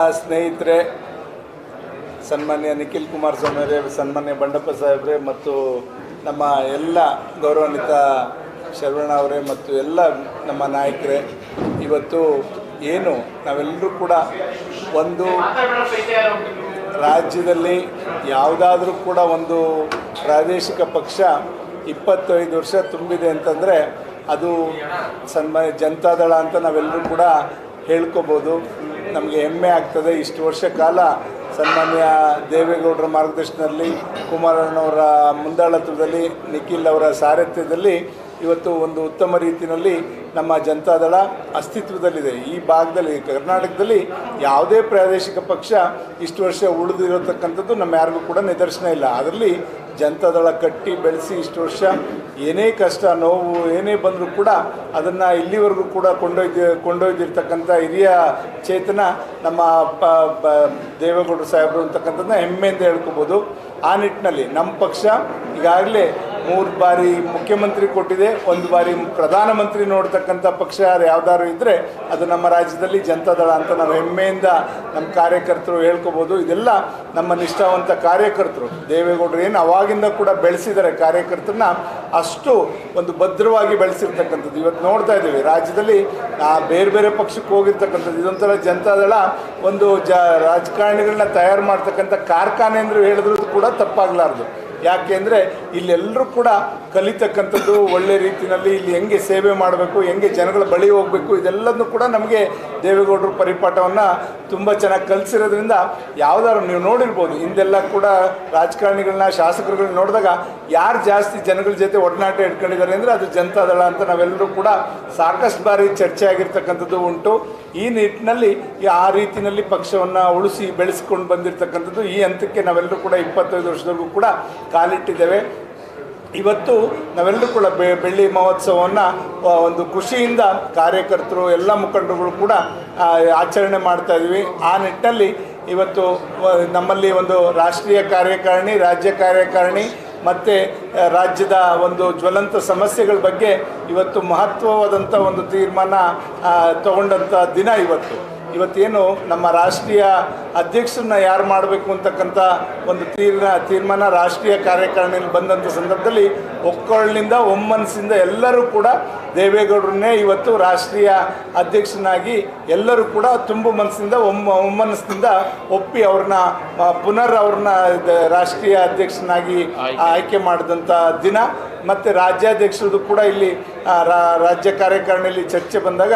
ಸ್ನೇಹಿತರೆ, ಸನ್ಮಾನ್ಯ ನಿಖಿಲ್ ಕುಮಾರ್ ಅವರೇ ಸನ್ಮಾನ್ಯ ಬಂಡಪ್ಪ ಸಾಹೇಬ್ರೆ ಮತ್ತು ನಮ್ಮ ಎಲ್ಲ ಗೌರವಾನ್ವಿತ ಶರವಣ ಅವರೇ ಮತ್ತು ಎಲ್ಲ ನಮ್ಮ ನಾಯಕರೇ, ಇವತ್ತು ಏನು, ನಾವೆಲ್ಲರೂ ಕೂಡ ಒಂದು ರಾಜ್ಯದಲ್ಲಿ ಯಾವುದಾದ್ರೂ ಕೂಡ ಒಂದು ಪ್ರಾದೇಶಿಕ ಪಕ್ಷ ಇಪ್ಪತ್ತೈದು ವರ್ಷ ತುಂಬಿದೆ ಅಂತಂದರೆ ಅದು ಸನ್ಮಾನ್ಯ ಜನತಾದಳ ಅಂತ ನಾವೆಲ್ಲರೂ ಕೂಡ ಹೇಳ್ಕೊಬೋದು. ನಮಗೆ ಹೆಮ್ಮೆ ಆಗ್ತದೆ. ಇಷ್ಟು ವರ್ಷ ಕಾಲ ಸನ್ಮಾನ್ಯ ದೇವೇಗೌಡರ ಮಾರ್ಗದರ್ಶನದಲ್ಲಿ, ಕುಮಾರಣ್ಣವರ ಮುಂದಾಳತ್ವದಲ್ಲಿ, ನಿಖಿಲ್ ಅವರ ಸಾರಥ್ಯದಲ್ಲಿ ಇವತ್ತು ಒಂದು ಉತ್ತಮ ರೀತಿಯಲ್ಲಿ ನಮ್ಮ ಜನತಾದಳ ಅಸ್ತಿತ್ವದಲ್ಲಿದೆ. ಈ ಭಾಗದಲ್ಲಿ, ಕರ್ನಾಟಕದಲ್ಲಿ ಯಾವುದೇ ಪ್ರಾದೇಶಿಕ ಪಕ್ಷ ಇಷ್ಟು ವರ್ಷ ಉಳಿದಿರತಕ್ಕಂಥದ್ದು ನಮ್ಮ ಯಾರಿಗೂ ಕೂಡ ನಿದರ್ಶನ ಇಲ್ಲ. ಅದರಲ್ಲಿ ಜನತಾದಳ ಕಟ್ಟಿ ಬೆಳೆಸಿ ಇಷ್ಟು ವರ್ಷ ಏನೇ ಕಷ್ಟ, ನೋವು, ಏನೇ ಬಂದರೂ ಕೂಡ ಅದನ್ನು ಇಲ್ಲಿವರೆಗೂ ಕೂಡ ಕೊಂಡೊಯ್ದು, ಕೊಂಡೊಯ್ದಿರ್ತಕ್ಕಂಥ ಹಿರಿಯ ಚೇತನ ನಮ್ಮ ಪ, ದೇವೇಗೌಡರು ಸಾಹೇಬರು ಅಂತಕ್ಕಂಥದ್ದನ್ನ ಹೆಮ್ಮೆಯಿಂದ ಹೇಳ್ಕೊಬೋದು. ಆ ನಿಟ್ಟಿನಲ್ಲಿ ನಮ್ಮ ಪಕ್ಷ ಈಗಾಗಲೇ ಮೂರು ಬಾರಿ ಮುಖ್ಯಮಂತ್ರಿ ಕೊಟ್ಟಿದೆ, ಒಂದು ಬಾರಿ ಪ್ರಧಾನಮಂತ್ರಿ ನೋಡ್ತಕ್ಕಂಥ ಪಕ್ಷ ಯಾವ್ದಾದ್ರು ಇದ್ದರೆ ಅದು ನಮ್ಮ ರಾಜ್ಯದಲ್ಲಿ ಜನತಾದಳ ಅಂತ ನಾವು ಹೆಮ್ಮೆಯಿಂದ ನಮ್ಮ ಕಾರ್ಯಕರ್ತರು ಹೇಳ್ಕೊಬೋದು. ಇದೆಲ್ಲ ನಮ್ಮ ನಿಷ್ಠಾವಂತ ಕಾರ್ಯಕರ್ತರು. ದೇವೇಗೌಡರು ಏನು ಅವಾಗಿಂದ ಕೂಡ ಬೆಳೆಸಿದ್ದಾರೆ ಕಾರ್ಯಕರ್ತರನ್ನ. ಅಷ್ಟು ಒಂದು ಭದ್ರವಾಗಿ ಬೆಳೆಸಿರ್ತಕ್ಕಂಥದ್ದು. ಇವತ್ತು ನೋಡ್ತಾ ಇದ್ದೀವಿ, ರಾಜ್ಯದಲ್ಲಿ ಆ ಬೇರೆ ಬೇರೆ ಪಕ್ಷಕ್ಕೆ ಹೋಗಿರ್ತಕ್ಕಂಥದ್ದು. ಇದೊಂಥರ ಜನತಾದಳ ಒಂದು ಜ ರಾಜಕಾರಣಿಗಳನ್ನ ತಯಾರು ಮಾಡ್ತಕ್ಕಂಥ ಕಾರ್ಖಾನೆ ಅಂದರೂ ಹೇಳಿದ್ರು ಕೂಡ ತಪ್ಪಾಗಲಾರ್ದು. ಯಾಕೆ ಅಂದರೆ ಇಲ್ಲೆಲ್ಲರೂ ಕೂಡ ಕಲಿತಕ್ಕಂಥದ್ದು ಒಳ್ಳೆ ರೀತಿಯಲ್ಲಿ ಇಲ್ಲಿ ಹೆಂಗೆ ಸೇವೆ ಮಾಡಬೇಕು, ಹೆಂಗೆ ಜನಗಳ ಬಳಿ ಹೋಗಬೇಕು, ಇದೆಲ್ಲದನ್ನು ಕೂಡ ನಮಗೆ ದೇವೇಗೌಡರು ಪರಿಪಾಠವನ್ನು ತುಂಬ ಚೆನ್ನಾಗಿ ಕಲಿಸಿರೋದ್ರಿಂದ ಯಾವುದಾದ್ರು ನೀವು ನೋಡಿರ್ಬೋದು. ಹಿಂದೆಲ್ಲ ಕೂಡ ರಾಜಕಾರಣಿಗಳನ್ನ, ಶಾಸಕರುಗಳನ್ನ ನೋಡಿದಾಗ ಯಾರು ಜಾಸ್ತಿ ಜನಗಳ ಜೊತೆ ಒಡನಾಟ ಇಟ್ಕೊಂಡಿದ್ದಾರೆ ಅಂದರೆ ಅದು ಜನತಾದಳ ಅಂತ ನಾವೆಲ್ಲರೂ ಕೂಡ ಸಾಕಷ್ಟು ಬಾರಿ ಚರ್ಚೆ ಆಗಿರ್ತಕ್ಕಂಥದ್ದು ಉಂಟು. ಈ ನಿಟ್ಟಿನಲ್ಲಿ ಆ ರೀತಿಯಲ್ಲಿ ಪಕ್ಷವನ್ನು ಉಳಿಸಿ ಬೆಳೆಸ್ಕೊಂಡು ಬಂದಿರತಕ್ಕಂಥದ್ದು ಈ ಹಂತಕ್ಕೆ ನಾವೆಲ್ಲರೂ ಕೂಡ ಇಪ್ಪತ್ತೈದು ವರ್ಷದವರೆಗೂ ಕೂಡ ಕಾಲಿಟ್ಟಿದ್ದೇವೆ. ಇವತ್ತು ನಾವೆಲ್ಲರೂ ಕೂಡ ಬೆ, ಬೆಳ್ಳಿ ಮಹೋತ್ಸವವನ್ನು ಒಂದು ಖುಷಿಯಿಂದ ಕಾರ್ಯಕರ್ತರು, ಎಲ್ಲ ಮುಖಂಡರುಗಳು ಕೂಡ ಆಚರಣೆ ಮಾಡ್ತಾ ಇದ್ದೀವಿ. ಆ ನಿಟ್ಟಿನಲ್ಲಿ ಇವತ್ತು ನಮ್ಮಲ್ಲಿ ಒಂದು ರಾಷ್ಟ್ರೀಯ ಕಾರ್ಯಕಾರಿಣಿ, ರಾಜ್ಯ ಕಾರ್ಯಕಾರಿಣಿ ಮತ್ತು ರಾಜ್ಯದ ಒಂದು ಜ್ವಲಂತ ಸಮಸ್ಯೆಗಳ ಬಗ್ಗೆ ಇವತ್ತು ಮಹತ್ವವಾದಂಥ ಒಂದು ತೀರ್ಮಾನ ತಗೊಂಡಂಥ ದಿನ ಇವತ್ತು. ಇವತ್ತೇನು ನಮ್ಮ ರಾಷ್ಟ್ರೀಯ ಅಧ್ಯಕ್ಷರನ್ನ ಯಾರು ಮಾಡಬೇಕು ಅಂತಕ್ಕಂಥ ಒಂದು ತೀರ್ನ ತೀರ್ಮಾನ ರಾಷ್ಟ್ರೀಯ ಕಾರ್ಯಕಾರಿಣಿಯಲ್ಲಿ ಬಂದಂಥ ಸಂದರ್ಭದಲ್ಲಿ ಒಕ್ಕೊಳ್ಳಿಂದ ಒಮ್ಮನಸ್ಸಿಂದ ಎಲ್ಲರೂ ಕೂಡ ದೇವೇಗೌಡರನ್ನೇ ಇವತ್ತು ರಾಷ್ಟ್ರೀಯ ಅಧ್ಯಕ್ಷನಾಗಿ ಎಲ್ಲರೂ ಕೂಡ ತುಂಬು ಮನಸ್ಸಿಂದ ಒಮ್ಮ ಒಮ್ಮನಸ್ಸಿಂದ ಒಪ್ಪಿ ಅವ್ರನ್ನ ಪುನರ್ ಅವ್ರನ್ನ ರಾಷ್ಟ್ರೀಯ ಅಧ್ಯಕ್ಷನಾಗಿ ಆಯ್ಕೆ ಮಾಡಿದಂಥ ದಿನ. ಮತ್ತು ರಾಜ್ಯಾಧ್ಯಕ್ಷರದ್ದು ಕೂಡ ಇಲ್ಲಿ ರಾಜ್ಯ ಕಾರ್ಯಕಾರಿಣಿಯಲ್ಲಿ ಚರ್ಚೆ ಬಂದಾಗ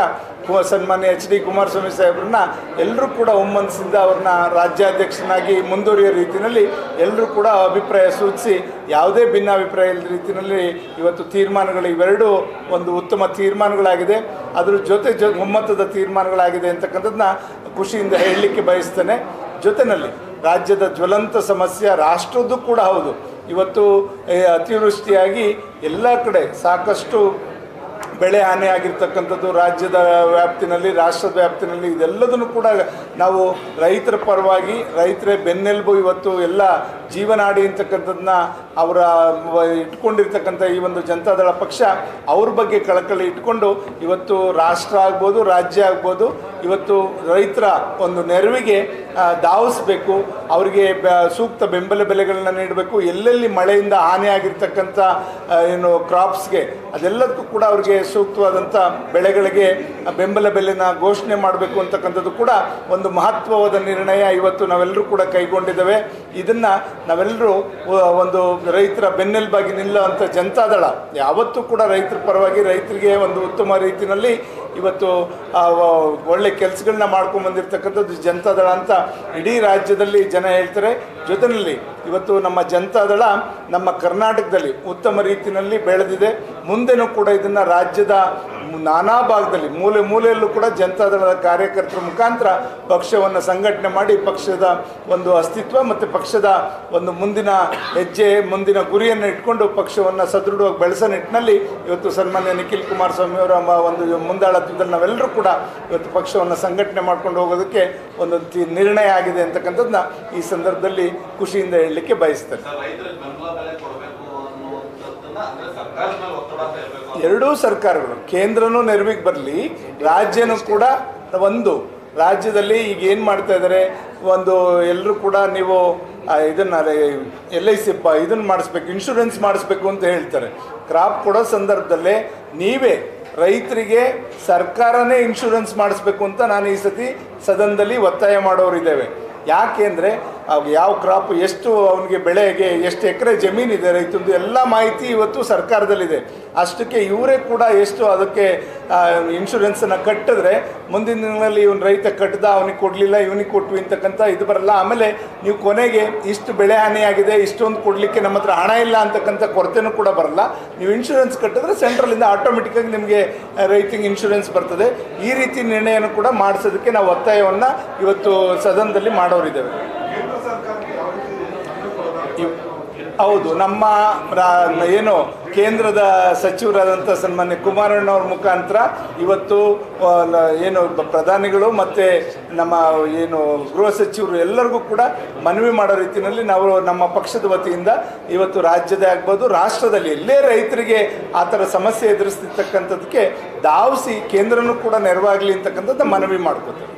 ಸನ್ಮಾನ್ಯ ಎಚ್ ಡಿ ಕುಮಾರಸ್ವಾಮಿ ಸಾಹೇಬ್ರನ್ನ ಎಲ್ಲರೂ ಕೂಡ ಒಮ್ಮನಸ್ಸಿಂದ ಅವ್ರನ್ನ ರಾಜ್ಯಾಧ್ಯಕ್ಷನಾಗಿ ಮುಂದುವರಿಯೋ ರೀತಿಯಲ್ಲಿ ಎಲ್ಲರೂ ಕೂಡ ಅಭಿಪ್ರಾಯ ಸೂಚಿಸಿ, ಯಾವುದೇ ಭಿನ್ನಾಭಿಪ್ರಾಯ ಇಲ್ಲದ ರೀತಿಯಲ್ಲಿ ಇವತ್ತು ತೀರ್ಮಾನಗಳು ಇವೆರಡೂ ಒಂದು ಉತ್ತಮ ತೀರ್ಮಾನಗಳಾಗಿದೆ. ಅದ್ರ ಜೊತೆ ಜೊ, ಒಮ್ಮತದ ತೀರ್ಮಾನಗಳಾಗಿದೆ ಅಂತಕ್ಕಂಥದ್ದನ್ನ ಖುಷಿಯಿಂದ ಹೇಳಲಿಕ್ಕೆ ಬಯಸ್ತೇನೆ. ಜೊತೆಯಲ್ಲಿ ರಾಜ್ಯದ ಜ್ವಲಂತ ಸಮಸ್ಯೆ ರಾಷ್ಟ್ರದ್ದು ಕೂಡ ಹೌದು. ಇವತ್ತು ಅತಿವೃಷ್ಟಿಯಾಗಿ ಎಲ್ಲ ಕಡೆ ಸಾಕಷ್ಟು ಬೆಳೆ ಹಾನಿ ಆಗಿರ್ತಕ್ಕಂಥದ್ದು ರಾಜ್ಯದ ವ್ಯಾಪ್ತಿನಲ್ಲಿ, ರಾಷ್ಟ್ರದ ವ್ಯಾಪ್ತಿನಲ್ಲಿ, ಇದೆಲ್ಲದನ್ನು ಕೂಡ ನಾವು ರೈತರ ಪರವಾಗಿ, ರೈತರೇ ಬೆನ್ನೆಲುಬು ಇವತ್ತು ಎಲ್ಲ ಜೀವನಾಡಿ ಅಂತಕ್ಕಂಥದ್ದನ್ನ ಅವರ ಇಟ್ಕೊಂಡಿರ್ತಕ್ಕಂಥ ಈ ಒಂದು ಜನತಾದಳ ಪಕ್ಷ ಅವ್ರ ಬಗ್ಗೆ ಕಳಕಳಿ ಇಟ್ಕೊಂಡು ಇವತ್ತು ರಾಷ್ಟ್ರ ಆಗ್ಬೋದು, ರಾಜ್ಯ ಆಗ್ಬೋದು, ಇವತ್ತು ರೈತರ ಒಂದು ನೆರವಿಗೆ ಧಾವಿಸ್ಬೇಕು ಅವರಿಗೆ ಸೂಕ್ತ ಬೆಂಬಲ ಬೆಲೆಗಳನ್ನು ನೀಡಬೇಕು. ಎಲ್ಲೆಲ್ಲಿ ಮಳೆಯಿಂದ ಹಾನಿಯಾಗಿರ್ತಕ್ಕಂಥ ಏನು ಕ್ರಾಪ್ಸ್ಗೆ ಅದೆಲ್ಲದಕ್ಕೂ ಕೂಡ ಅವರಿಗೆ ಸೂಕ್ತವಾದಂಥ ಬೆಳೆಗಳಿಗೆ ಬೆಂಬಲ ಬೆಲೆನ ಘೋಷಣೆ ಮಾಡಬೇಕು ಅಂತಕ್ಕಂಥದ್ದು ಕೂಡ ಒಂದು ಮಹತ್ವವಾದ ನಿರ್ಣಯ ಇವತ್ತು ನಾವೆಲ್ಲರೂ ಕೂಡ ಕೈಗೊಂಡಿದ್ದೇವೆ. ಇದನ್ನು ನಾವೆಲ್ಲರೂ ಒಂದು ರೈತರ ಬೆನ್ನೆಲುಬಾಗಿ ನಿಲ್ಲುವಂಥ ಜನತಾದಳ, ಯಾವತ್ತೂ ಕೂಡ ರೈತರ ಪರವಾಗಿ ರೈತರಿಗೆ ಒಂದು ಉತ್ತಮ ರೀತಿಯಲ್ಲಿ ಇವತ್ತು ಒಳ್ಳೆ ಕೆಲಸಗಳನ್ನ ಮಾಡ್ಕೊಂಡು ಬಂದಿರತಕ್ಕಂಥದ್ದು ಜನತಾದಳ ಅಂತ ಇಡೀ ರಾಜ್ಯದಲ್ಲಿ ಜನ ಹೇಳ್ತಾರೆ. ಜೊತೆಯಲ್ಲಿ ಇವತ್ತು ನಮ್ಮ ಜನತಾದಳ ನಮ್ಮ ಕರ್ನಾಟಕದಲ್ಲಿ ಉತ್ತಮ ರೀತಿಯಲ್ಲಿ ಬೆಳೆದಿದೆ. ಮುಂದೆನೂ ಕೂಡ ಇದನ್ನು ರಾಜ್ಯದ ನಾನಾ ಭಾಗದಲ್ಲಿ ಮೂಲೆ ಮೂಲೆಯಲ್ಲೂ ಕೂಡ ಜನತಾದಳದ ಕಾರ್ಯಕರ್ತರ ಮುಖಾಂತರ ಪಕ್ಷವನ್ನು ಸಂಘಟನೆ ಮಾಡಿ ಪಕ್ಷದ ಒಂದು ಅಸ್ತಿತ್ವ ಮತ್ತು ಪಕ್ಷದ ಒಂದು ಮುಂದಿನ ಹೆಜ್ಜೆ, ಮುಂದಿನ ಗುರಿಯನ್ನು ಇಟ್ಕೊಂಡು ಪಕ್ಷವನ್ನು ಸದೃಢವಾಗಿ ಬೆಳೆಸೋ ನಿಟ್ಟಿನಲ್ಲಿ ಇವತ್ತು ಸನ್ಮಾನ್ಯ ನಿಖಿಲ್ ಕುಮಾರಸ್ವಾಮಿ ಅವರ ಒಂದು ಮುಂದಾಳತ್ವದಲ್ಲಿ ನಾವೆಲ್ಲರೂ ಕೂಡ ಇವತ್ತು ಪಕ್ಷವನ್ನು ಸಂಘಟನೆ ಮಾಡ್ಕೊಂಡು ಹೋಗೋದಕ್ಕೆ ಒಂದು ನಿರ್ಣಯ ಆಗಿದೆ ಅಂತಕ್ಕಂಥದ್ದನ್ನ ಈ ಸಂದರ್ಭದಲ್ಲಿ ಖುಷಿಯಿಂದ ಹೇಳಲಿಕ್ಕೆ ಬಯಸ್ತೇನೆ. ಎರಡೂ ಸರ್ಕಾರಗಳು, ಕೇಂದ್ರನೂ ನೆರವಿಗೆ ಬರಲಿ, ರಾಜ್ಯನೂ ಕೂಡ ಒಂದು. ರಾಜ್ಯದಲ್ಲಿ ಈಗ ಏನು ಮಾಡ್ತಾ ಇದ್ದಾರೆ ಒಂದು ಎಲ್ಲರೂ ಕೂಡ ನೀವು ಇದನ್ನು ಎಲ್ ಐ ಸಿ ಇದನ್ನು ಮಾಡಿಸ್ಬೇಕು ಇನ್ಶೂರೆನ್ಸ್ ಮಾಡಿಸ್ಬೇಕು ಅಂತ ಹೇಳ್ತಾರೆ. ಕ್ರಾಪ್ ಕೊಡೋ ಸಂದರ್ಭದಲ್ಲೇ ನೀವೇ ರೈತರಿಗೆ ಸರ್ಕಾರನೇ ಇನ್ಶೂರೆನ್ಸ್ ಮಾಡಿಸ್ಬೇಕು ಅಂತ ನಾನು ಈ ಸತಿ ಸದನದಲ್ಲಿ ಒತ್ತಾಯ ಮಾಡೋರಿದ್ದೇವೆ. ಯಾಕೆ ಅಂದರೆ ಯಾವ ಕ್ರಾಪ್ ಎಷ್ಟು ಅವನಿಗೆ ಬೆಳೆಗೆ, ಎಷ್ಟು ಎಕರೆ ಜಮೀನಿದೆ ರೈತಂದು ಎಲ್ಲ ಮಾಹಿತಿ ಇವತ್ತು ಸರ್ಕಾರದಲ್ಲಿದೆ. ಅಷ್ಟಕ್ಕೆ ಇವರೇ ಕೂಡ ಎಷ್ಟು ಅದಕ್ಕೆ ಇನ್ಶೂರೆನ್ಸನ್ನು ಕಟ್ಟಿದ್ರೆ, ಮುಂದಿನ ದಿನಗಳಲ್ಲಿ ಇವನು ರೈತ ಕಟ್ಟದ ಅವನಿಗೆ ಕೊಡಲಿಲ್ಲ, ಇವನಿಗೆ ಕೊಟ್ವಿ ಅಂತಕ್ಕಂಥ ಇದು ಬರಲ್ಲ. ಆಮೇಲೆ ನೀವು ಕೊನೆಗೆ ಇಷ್ಟು ಬೆಳೆ ಹಾನಿಯಾಗಿದೆ ಇಷ್ಟೊಂದು ಕೊಡಲಿಕ್ಕೆ ನಮ್ಮ ಹತ್ರ ಹಣ ಇಲ್ಲ ಅಂತಕ್ಕಂಥ ಕೊರತೆನೂ ಕೂಡ ಬರಲ್ಲ. ನೀವು ಇನ್ಶೂರೆನ್ಸ್ ಕಟ್ಟಿದ್ರೆ ಸೆಂಟ್ರಲಿಂದ ಆಟೋಮೆಟಿಕ್ಕಾಗಿ ನಿಮಗೆ ರೈತಿಂಗ್ ಇನ್ಶೂರೆನ್ಸ್ ಬರ್ತದೆ. ಈ ರೀತಿ ನಿರ್ಣಯನೂ ಕೂಡ ಮಾಡಿಸೋದಕ್ಕೆ ನಾವು ಒತ್ತಾಯವನ್ನು ಇವತ್ತು ಸದನದಲ್ಲಿ ಮಾಡೋರಿದ್ದೇವೆ. ಹೌದು, ನಮ್ಮ ಏನು ಕೇಂದ್ರದ ಸಚಿವರಾದಂಥ ಸನ್ಮಾನ್ಯ ಕುಮಾರಣ್ಣವ್ರ ಮುಖಾಂತರ ಇವತ್ತು ಏನು ಪ್ರಧಾನಿಗಳು ಮತ್ತು ನಮ್ಮ ಏನು ಗೃಹ ಸಚಿವರು ಎಲ್ಲರಿಗೂ ಕೂಡ ಮನವಿ ಮಾಡೋ ರೀತಿಯಲ್ಲಿ ನಾವು ನಮ್ಮ ಪಕ್ಷದ ವತಿಯಿಂದ ಇವತ್ತು ರಾಜ್ಯದೇ ಆಗ್ಬೋದು, ರಾಷ್ಟ್ರದಲ್ಲಿ ಎಲ್ಲೇ ರೈತರಿಗೆ ಆ ಥರ ಸಮಸ್ಯೆ ಎದುರಿಸ್ತಿರ್ತಕ್ಕಂಥದ್ದಕ್ಕೆ ಧಾವಿಸಿ ಕೇಂದ್ರನೂ ಕೂಡ ನೆರವಾಗಲಿ ಅಂತಕ್ಕಂಥದ್ದು ಮನವಿ ಮಾಡ್ಕೋತಾರೆ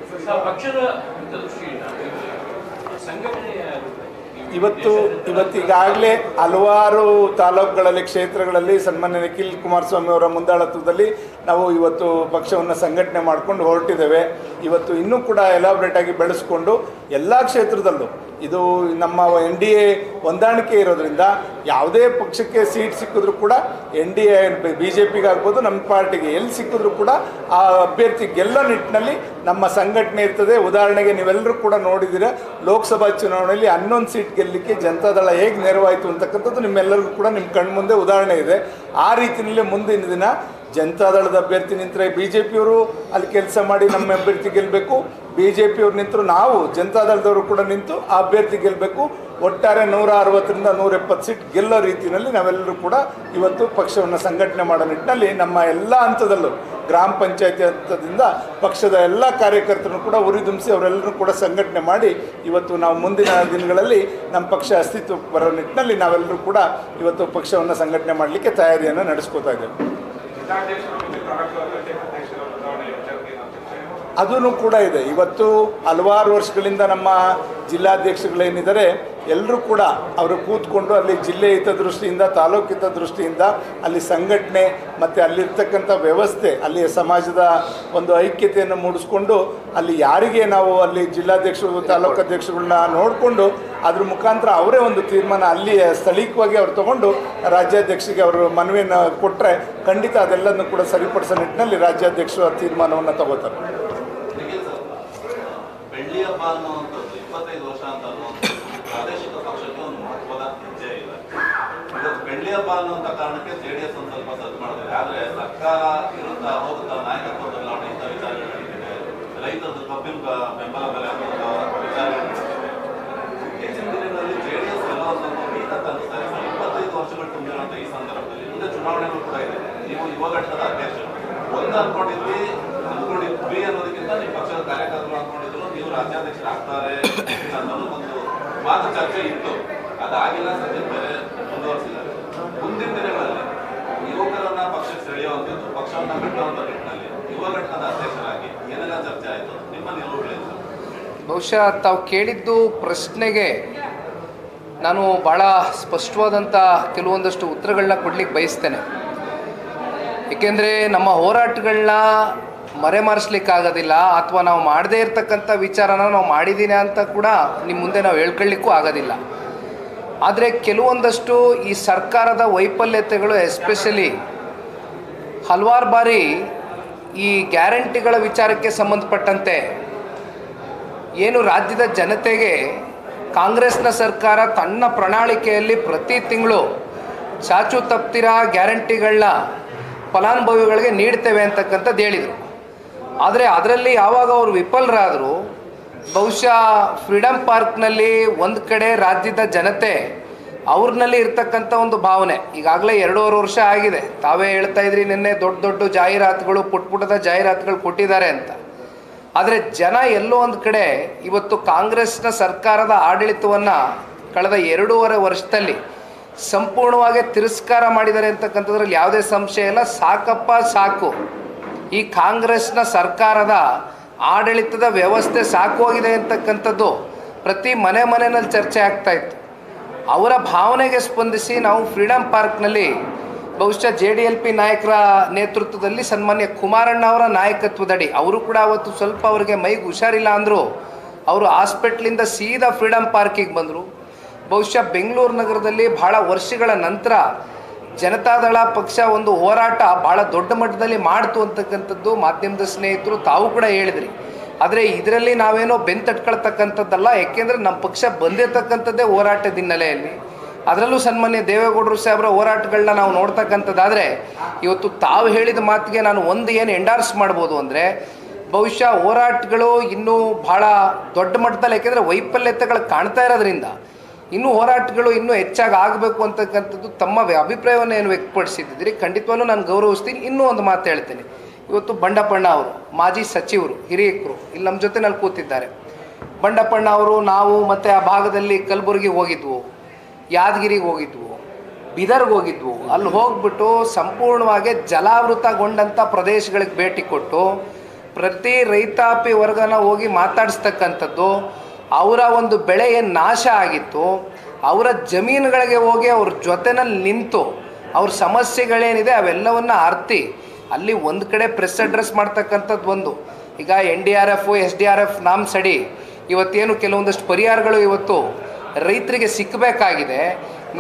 ಇವತ್ತು ಇವತ್ತಿಗಾಗಲೇ ಹಲವಾರು ತಾಲೂಕುಗಳಲ್ಲಿ, ಕ್ಷೇತ್ರಗಳಲ್ಲಿ ಸನ್ಮಾನ್ಯ ನಿಖಿಲ್ ಕುಮಾರಸ್ವಾಮಿ ಅವರ ಮುಂದಾಳತ್ವದಲ್ಲಿ ನಾವು ಇವತ್ತು ಪಕ್ಷವನ್ನು ಸಂಘಟನೆ ಮಾಡ್ಕೊಂಡು ಹೊರಟಿದ್ದೇವೆ. ಇವತ್ತು ಇನ್ನೂ ಕೂಡ ಎಲಾಬ್ರೇಟ್ ಆಗಿ ಬೆಳೆಸ್ಕೊಂಡು ಎಲ್ಲ ಕ್ಷೇತ್ರದಲ್ಲೂ ಇದು ನಮ್ಮ ಎನ್ ಡಿ ಎ ಹೊಂದಾಣಿಕೆ ಇರೋದ್ರಿಂದ ಯಾವುದೇ ಪಕ್ಷಕ್ಕೆ ಸೀಟ್ ಸಿಕ್ಕಿದ್ರು ಕೂಡ N D A B J ಪಿಗಾಗ್ಬೋದು ನಮ್ಮ ಪಾರ್ಟಿಗೆ ಎಲ್ಲಿ ಸಿಕ್ಕಿದ್ರು ಕೂಡ ಆ ಅಭ್ಯರ್ಥಿ ಗೆಲ್ಲೋ ನಿಟ್ಟಿನಲ್ಲಿ ನಮ್ಮ ಸಂಘಟನೆ ಇರ್ತದೆ. ಉದಾಹರಣೆಗೆ ನೀವೆಲ್ಲರೂ ಕೂಡ ನೋಡಿದಿರ ಲೋಕಸಭಾ ಚುನಾವಣೆಯಲ್ಲಿ ಹನ್ನೊಂದು ಸೀಟ್ ಗೆಲ್ಲಲಿಕ್ಕೆ ಜನತಾದಳ ಹೇಗೆ ನೆರವಾಯಿತು ಅಂತಕ್ಕಂಥದ್ದು ನಿಮ್ಮೆಲ್ಲರಿಗೂ ಕೂಡ ನಿಮ್ಮ ಕಣ್ಮುಂದೆ ಉದಾಹರಣೆ ಇದೆ. ಆ ರೀತಿಯಲ್ಲೇ ಮುಂದಿನ ದಿನ ಜನತಾದಳದ ಅಭ್ಯರ್ಥಿ ನಿಂತರೆ ಬಿ ಜೆ ಪಿಯವರು ಅಲ್ಲಿ ಕೆಲಸ ಮಾಡಿ ನಮ್ಮ ಅಭ್ಯರ್ಥಿ ಗೆಲ್ಲಬೇಕು ಬಿ ಜೆ ಪಿಯವ್ರು ನಿಂತರು ನಾವು ಜನತಾದಳದವರು ಕೂಡ ನಿಂತು ಆ ಅಭ್ಯರ್ಥಿ ಗೆಲ್ಲಬೇಕು ಒಟ್ಟಾರೆ ನೂರ ಅರವತ್ತರಿಂದ ನೂರ ಎಪ್ಪತ್ತು ಸೀಟ್ ಗೆಲ್ಲೋ ರೀತಿಯಲ್ಲಿ ನಾವೆಲ್ಲರೂ ಕೂಡ ಇವತ್ತು ಪಕ್ಷವನ್ನು ಸಂಘಟನೆ ಮಾಡೋ ನಿಟ್ಟಿನಲ್ಲಿ ನಮ್ಮ ಎಲ್ಲ ಹಂತದಲ್ಲೂ ಗ್ರಾಮ ಪಂಚಾಯತಿ ಹಂತದಿಂದ ಪಕ್ಷದ ಎಲ್ಲ ಕಾರ್ಯಕರ್ತರನ್ನು ಕೂಡ ಉರಿದುಂಬಿಸಿ ಅವರೆಲ್ಲರೂ ಕೂಡ ಸಂಘಟನೆ ಮಾಡಿ ಇವತ್ತು ನಾವು ಮುಂದಿನ ದಿನಗಳಲ್ಲಿ ನಮ್ಮ ಪಕ್ಷ ಅಸ್ತಿತ್ವಕ್ಕೆ ಬರೋ ನಿಟ್ಟಿನಲ್ಲಿ ನಾವೆಲ್ಲರೂ ಕೂಡ ಇವತ್ತು ಪಕ್ಷವನ್ನು ಸಂಘಟನೆ ಮಾಡಲಿಕ್ಕೆ ತಯಾರಿಯನ್ನು ನಡೆಸ್ಕೋತಾ ಇದ್ದೇವೆ. ಅದೂ ಕೂಡ ಇದೆ. ಇವತ್ತು ಹಲವಾರು ವರ್ಷಗಳಿಂದ ನಮ್ಮ ಜಿಲ್ಲಾಧ್ಯಕ್ಷಗಳೇನಿದ್ದಾರೆ ಎಲ್ಲರೂ ಕೂಡ ಅವರು ಕೂತ್ಕೊಂಡು ಅಲ್ಲಿ ಜಿಲ್ಲೆ ಹಿತದೃಷ್ಟಿಯಿಂದ, ತಾಲೂಕು ಹಿತದೃಷ್ಟಿಯಿಂದ ಅಲ್ಲಿ ಸಂಘಟನೆ ಮತ್ತು ಅಲ್ಲಿರ್ತಕ್ಕಂಥ ವ್ಯವಸ್ಥೆ, ಅಲ್ಲಿಯ ಸಮಾಜದ ಒಂದು ಐಕ್ಯತೆಯನ್ನು ಮೂಡಿಸ್ಕೊಂಡು ಅಲ್ಲಿ ಯಾರಿಗೆ ನಾವು ಅಲ್ಲಿ ಜಿಲ್ಲಾಧ್ಯಕ್ಷರು, ತಾಲೂಕು ನೋಡಿಕೊಂಡು ಅದ್ರ ಮುಖಾಂತರ ಅವರೇ ಒಂದು ತೀರ್ಮಾನ ಅಲ್ಲಿ ಸ್ಥಳೀಯವಾಗಿ ಅವ್ರು ತಗೊಂಡು ರಾಜ್ಯಾಧ್ಯಕ್ಷರಿಗೆ ಅವರು ಮನವಿಯನ್ನು ಕೊಟ್ಟರೆ ಖಂಡಿತ ಅದೆಲ್ಲದನ್ನು ಕೂಡ ಸರಿಪಡಿಸೋ ನಿಟ್ಟಿನಲ್ಲಿ ರಾಜ್ಯಾಧ್ಯಕ್ಷರು ಆ ತೀರ್ಮಾನವನ್ನು ತಗೋತಾರೆ ನಿಖಿಲ್ ಸರ್ ಬೆಳ್ಳಿ ಹಬ್ಬ ಅನ್ನುವಂಥದ್ದು ಇಪ್ಪತ್ತೈದು ವರ್ಷ ಅಂತ ಅನ್ನುವಂಥದ್ದು ಪ್ರಾದೇಶಿಕ ಪಕ್ಷಕ್ಕೆ ಒಂದು ಮಹತ್ವದ ಹೆಜ್ಜೆ ಇದೆ ಇವತ್ತು ಅನ್ನುವಂತ ಕಾರಣಕ್ಕೆ ಜೆ ಡಿ ಎಸ್ ಒಂದು ಸ್ವಲ್ಪ ಸದ್ದು ಮಾಡಿದೆ ಆದ್ರೆ ಸರ್ಕಾರ ಇರುತ್ತಾ ಹೋಗುತ್ತಾ ನಾಯಕತ್ವ ಬದಲಾವಣೆ ಇಂಥ ವಿಚಾರಗಳು ನಡೀತಿದೆ. ರೈತರದ್ದು ಕಬ್ಬಿನ ಬ- ಬೆಂಬಲ ಬೆಲೆ ಇತ್ತೀಚಿನ ದಿನಗಳಲ್ಲಿ ಜೆ ಡಿ ಎಸ್ ಗೆಲ್ಲುವಂಥದ್ದು ಈತ ಕಲಿಸ್ತಾರೆ ಸರ್ ಇಪ್ಪತ್ತೈದು ವರ್ಷಗಳು ತುಂಬಿರುವಂತ ಈ ಸಂದರ್ಭದಲ್ಲಿ. ಮುಂದೆ ಚುನಾವಣೆಗಳು ಕೂಡ ಇದೆ. ನೀವು ಯುವ ಘಟಕದ ಅಧ್ಯಕ್ಷರು. ಒಂದು ಅನ್ಕೊಂಡಿದ್ವಿ ಅನ್ಕೊಂಡಿದ್ವಿ ಅನ್ನೋದಕ್ಕಿಂತ ನಿಮ್ಮ ಪಕ್ಷದ ಕಾರ್ಯಕರ್ತರು ಅನ್ಕೊಂಡಿದ್ರು. ನೀವು ರಾಜ್ಯಾಧ್ಯಕ್ಷರಾಗ್ತಾರೆ ಅನ್ನೋದು ಒಂದು ಮಾತು ಚರ್ಚೆ ಇತ್ತು. ಅದಾಗಿಲ್ಲ ಸದ್ಯದ ಮೇಲೆ ಮುಂದುವರಿಸಿದ್ದಾರೆ. ಮುಂದಿನ ದಿನಗಳಲ್ಲಿ ಯುವಕರನ್ನ ಪಕ್ಷಕ್ಕೆ ಸೆಳೆಯುವಂಥದ್ದು ಪಕ್ಷವನ್ನ ಕಟ್ಟುವಂಥ ನಿಟ್ಟಿನಲ್ಲಿ ಯುವ ಘಟಕದ ಅಧ್ಯಕ್ಷರಾಗಿ ಏನೆಲ್ಲ ಚರ್ಚೆ ಆಯಿತು ನಿಮ್ಮ ನಿಲುವುಗಳೇನು ಬಹುಶಃ ತಾವು ಕೇಳಿದ್ದು ಪ್ರಶ್ನೆಗೆ ನಾನು ಭಾಳ ಸ್ಪಷ್ಟವಾದಂಥ ಕೆಲವೊಂದಷ್ಟು ಉತ್ತರಗಳನ್ನ ಕೊಡ್ಲಿಕ್ಕೆ ಬಯಸ್ತೇನೆ. ಏಕೆಂದರೆ ನಮ್ಮ ಹೋರಾಟಗಳನ್ನ ಮರೆಮಾರಿಸ್ಲಿಕ್ಕಾಗೋದಿಲ್ಲ, ಅಥವಾ ನಾವು ಮಾಡದೇ ಇರತಕ್ಕಂಥ ವಿಚಾರನ ನಾವು ಮಾಡಿದ್ದೀನಿ ಅಂತ ಕೂಡ ನಿಮ್ಮ ಮುಂದೆ ನಾವು ಹೇಳ್ಕೊಳ್ಳಿಕ್ಕೂ ಆಗೋದಿಲ್ಲ. ಆದರೆ ಕೆಲವೊಂದಷ್ಟು ಈ ಸರ್ಕಾರದ ವೈಫಲ್ಯತೆಗಳು ಎಸ್ಪೆಷಲಿ ಹಲವಾರು ಬಾರಿ ಈ ಗ್ಯಾರಂಟಿಗಳ ವಿಚಾರಕ್ಕೆ ಸಂಬಂಧಪಟ್ಟಂತೆ ಏನು ರಾಜ್ಯದ ಜನತೆಗೆ ಕಾಂಗ್ರೆಸ್ನ ಸರ್ಕಾರ ತನ್ನ ಪ್ರಣಾಳಿಕೆಯಲ್ಲಿ ಪ್ರತಿ ತಿಂಗಳು ಚಾಚು ತಪ್ತಿರ ಗ್ಯಾರಂಟಿಗಳನ್ನ ಫಲಾನುಭವಿಗಳಿಗೆ ನೀಡ್ತೇವೆ ಅಂತಕ್ಕಂಥದ್ದು ಹೇಳಿದರು. ಆದರೆ ಅದರಲ್ಲಿ ಯಾವಾಗ ಅವರು ವಿಫಲರಾದರು ಬಹುಶಃ ಫ್ರೀಡಮ್ ಪಾರ್ಕ್ನಲ್ಲಿ ಒಂದು ಕಡೆ ರಾಜ್ಯದ ಜನತೆ ಅವ್ರನ್ನಲ್ಲಿ ಇರ್ತಕ್ಕಂಥ ಒಂದು ಭಾವನೆ. ಈಗಾಗಲೇ ಎರಡೂವರೆ ವರ್ಷ ಆಗಿದೆ. ತಾವೇ ಹೇಳ್ತಾ ಇದ್ರಿ ನಿನ್ನೆ ದೊಡ್ಡ ದೊಡ್ಡ ಜಾಹೀರಾತುಗಳು, ಪುಟ್ ಪುಟದ ಜಾಹೀರಾತುಗಳು ಕೊಟ್ಟಿದ್ದಾರೆ ಅಂತ. ಆದರೆ ಜನ ಎಲ್ಲೋ ಒಂದು ಕಡೆ ಇವತ್ತು ಕಾಂಗ್ರೆಸ್ನ ಸರ್ಕಾರದ ಆಡಳಿತವನ್ನು ಕಳೆದ ಎರಡೂವರೆ ವರ್ಷದಲ್ಲಿ ಸಂಪೂರ್ಣವಾಗಿ ತಿರಸ್ಕಾರ ಮಾಡಿದ್ದಾರೆ ಅಂತಕ್ಕಂಥದ್ರಲ್ಲಿ ಯಾವುದೇ ಸಂಶಯ ಇಲ್ಲ. ಸಾಕಪ್ಪ ಸಾಕು. ಈ ಕಾಂಗ್ರೆಸ್ನ ಸರ್ಕಾರದ ಆಡಳಿತದ ವ್ಯವಸ್ಥೆ ಸಾಕೋಗಿದೆ ಅಂತಕ್ಕಂಥದ್ದು ಪ್ರತಿ ಮನೆ ಮನೆಯಲ್ಲಿ ಚರ್ಚೆ ಆಗ್ತಾ ಇತ್ತು. ಅವರ ಭಾವನೆಗೆ ಸ್ಪಂದಿಸಿ ನಾವು ಫ್ರೀಡಮ್ ಪಾರ್ಕ್ನಲ್ಲಿ ಬಹುಶಃ ಜೆ ಡಿ ಎಲ್ ಪಿ ನಾಯಕರ ನೇತೃತ್ವದಲ್ಲಿ ಸನ್ಮಾನ್ಯ ಕುಮಾರಣ್ಣ ಅವರ ನಾಯಕತ್ವದಡಿ, ಅವರು ಕೂಡ ಅವತ್ತು ಸ್ವಲ್ಪ ಅವರಿಗೆ ಮೈಗೆ ಹುಷಾರಿಲ್ಲ ಅಂದರು, ಅವರು ಹಾಸ್ಪಿಟ್ಲಿಂದ ಸೀದಾ ಫ್ರೀಡಮ್ ಪಾರ್ಕಿಗೆ ಬಂದರು. ಬಹುಶಃ ಬೆಂಗಳೂರು ನಗರದಲ್ಲಿ ಬಹಳ ವರ್ಷಗಳ ನಂತರ ಜನತಾದಳ ಪಕ್ಷ ಒಂದು ಹೋರಾಟ ಭಾಳ ದೊಡ್ಡ ಮಟ್ಟದಲ್ಲಿ ಮಾಡ್ತು ಅಂತಕ್ಕಂಥದ್ದು ಮಾಧ್ಯಮದ ಸ್ನೇಹಿತರು ತಾವು ಕೂಡ ಹೇಳಿದ್ರಿ. ಆದರೆ ಇದರಲ್ಲಿ ನಾವೇನೋ ಬೆಂತಟ್ಕೊಳ್ತಕ್ಕಂಥದ್ದಲ್ಲ ಯಾಕೆಂದರೆ ನಮ್ಮ ಪಕ್ಷ ಬಂದಿರತಕ್ಕಂಥದ್ದೇ ಹೋರಾಟದ ಹಿನ್ನೆಲೆಯಲ್ಲಿ. ಅದರಲ್ಲೂ ಸನ್ಮಾನ್ಯ ದೇವೇಗೌಡರು ಸಾಹೇಬರ ಹೋರಾಟಗಳನ್ನ ನಾವು ನೋಡ್ತಕ್ಕಂಥದ್ದಾದರೆ, ಇವತ್ತು ತಾವು ಹೇಳಿದ ಮಾತಿಗೆ ನಾನು ಒಂದು ಏನು ಎಂಡಾರ್ಸ್ ಮಾಡ್ಬೋದು ಅಂದರೆ, ಬಹುಶಃ ಹೋರಾಟಗಳು ಇನ್ನೂ ಭಾಳ ದೊಡ್ಡ ಮಟ್ಟದಲ್ಲಿ, ಯಾಕೆಂದರೆ ವೈಫಲ್ಯತೆಗಳು ಕಾಣ್ತಾ ಇರೋದ್ರಿಂದ ಇನ್ನೂ ಹೋರಾಟಗಳು ಇನ್ನೂ ಹೆಚ್ಚಾಗಿ ಆಗಬೇಕು ಅಂತಕ್ಕಂಥದ್ದು ತಮ್ಮ ಅಭಿಪ್ರಾಯವನ್ನು ಏನು ವ್ಯಕ್ತಪಡಿಸಿದ್ದೀರಿ ಖಂಡಿತವಾಗ್ಲೂ ನಾನು ಗೌರವಿಸ್ತೀನಿ. ಇನ್ನೂ ಒಂದು ಮಾತು ಹೇಳ್ತೀನಿ. ಇವತ್ತು ಬಂಡಪ್ಪಣ್ಣ ಅವರು, ಮಾಜಿ ಸಚಿವರು, ಹಿರಿಯಕರು, ಇಲ್ಲಿ ನಮ್ಮ ಜೊತೆ ನಾನು ಕೂತಿದ್ದಾರೆ. ಬಂಡಪ್ಪಣ್ಣ ಅವರು, ನಾವು ಮತ್ತು ಆ ಭಾಗದಲ್ಲಿ ಕಲ್ಬುರ್ಗಿ ಹೋಗಿದ್ವು, ಯಾದಗಿರಿಗೆ ಹೋಗಿದ್ವು, ಬೀದರ್ಗೆ ಹೋಗಿದ್ವು. ಅಲ್ಲಿ ಹೋಗ್ಬಿಟ್ಟು ಸಂಪೂರ್ಣವಾಗಿ ಜಲಾವೃತಗೊಂಡಂಥ ಪ್ರದೇಶಗಳಿಗೆ ಭೇಟಿ ಕೊಟ್ಟು ಪ್ರತಿ ರೈತಾಪಿ ವರ್ಗನ ಹೋಗಿ ಮಾತಾಡಿಸ್ತಕ್ಕಂಥದ್ದು ಅವರ ಒಂದು ಬೆಳೆ ಏನು ನಾಶ ಆಗಿತ್ತು, ಅವರ ಜಮೀನುಗಳಿಗೆ ಹೋಗಿ ಅವ್ರ ಜೊತೆನಲ್ಲಿ ನಿಂತು ಅವ್ರ ಸಮಸ್ಯೆಗಳೇನಿದೆ ಅವೆಲ್ಲವನ್ನು ಅರ್ತಿ ಅಲ್ಲಿ ಒಂದು ಕಡೆ ಪ್ರೆಸ್ ಅಡ್ರೆಸ್ ಮಾಡ್ತಕ್ಕಂಥದ್ದು ಒಂದು. ಈಗ N D R F S D R F ನಾಮ್ ಸಡಿ, ಇವತ್ತೇನು ಕೆಲವೊಂದಷ್ಟು ಪರಿಹಾರಗಳು ಇವತ್ತು ರೈತರಿಗೆ ಸಿಕ್ಕಬೇಕಾಗಿದೆ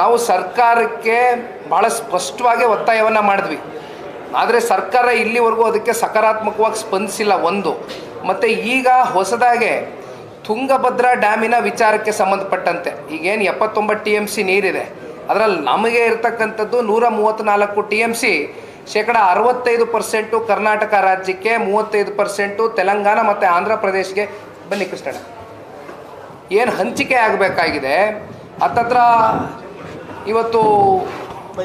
ನಾವು ಸರ್ಕಾರಕ್ಕೆ ಭಾಳ ಸ್ಪಷ್ಟವಾಗಿ ಒತ್ತಾಯವನ್ನು ಮಾಡಿದ್ವಿ. ಆದರೆ ಸರ್ಕಾರ ಇಲ್ಲಿವರೆಗೂ ಅದಕ್ಕೆ ಸಕಾರಾತ್ಮಕವಾಗಿ ಸ್ಪಂದಿಸಿಲ್ಲ ಒಂದು. ಮತ್ತು ಈಗ ಹೊಸದಾಗೆ ತುಂಗಭದ್ರಾ ಡ್ಯಾಮಿನ ವಿಚಾರಕ್ಕೆ ಸಂಬಂಧಪಟ್ಟಂತೆ. ಈಗೇನು ಎಪ್ಪತ್ತೊಂಬತ್ತು ಟಿ ಎಂ ಸಿ ನೀರಿದೆ. ಅದರಲ್ಲಿ ನಮಗೆ ಇರತಕ್ಕಂಥದ್ದು ನೂರ ಮೂವತ್ತ್ನಾಲ್ಕು ಟಿ ಎಂ ಸಿ, ಶೇಕಡ ಅರವತ್ತೈದು ಪರ್ಸೆಂಟು ಕರ್ನಾಟಕ ರಾಜ್ಯಕ್ಕೆ, ಮೂವತ್ತೈದು ಪರ್ಸೆಂಟು ತೆಲಂಗಾಣ ಮತ್ತು ಆಂಧ್ರ ಪ್ರದೇಶ್ಗೆ ಬನ್ನಿ ಕೃಷ್ಣಣ್ಣ. ಏನು ಹಂಚಿಕೆ ಆಗಬೇಕಾಗಿದೆ? ಹತ್ತತ್ರ ಇವತ್ತು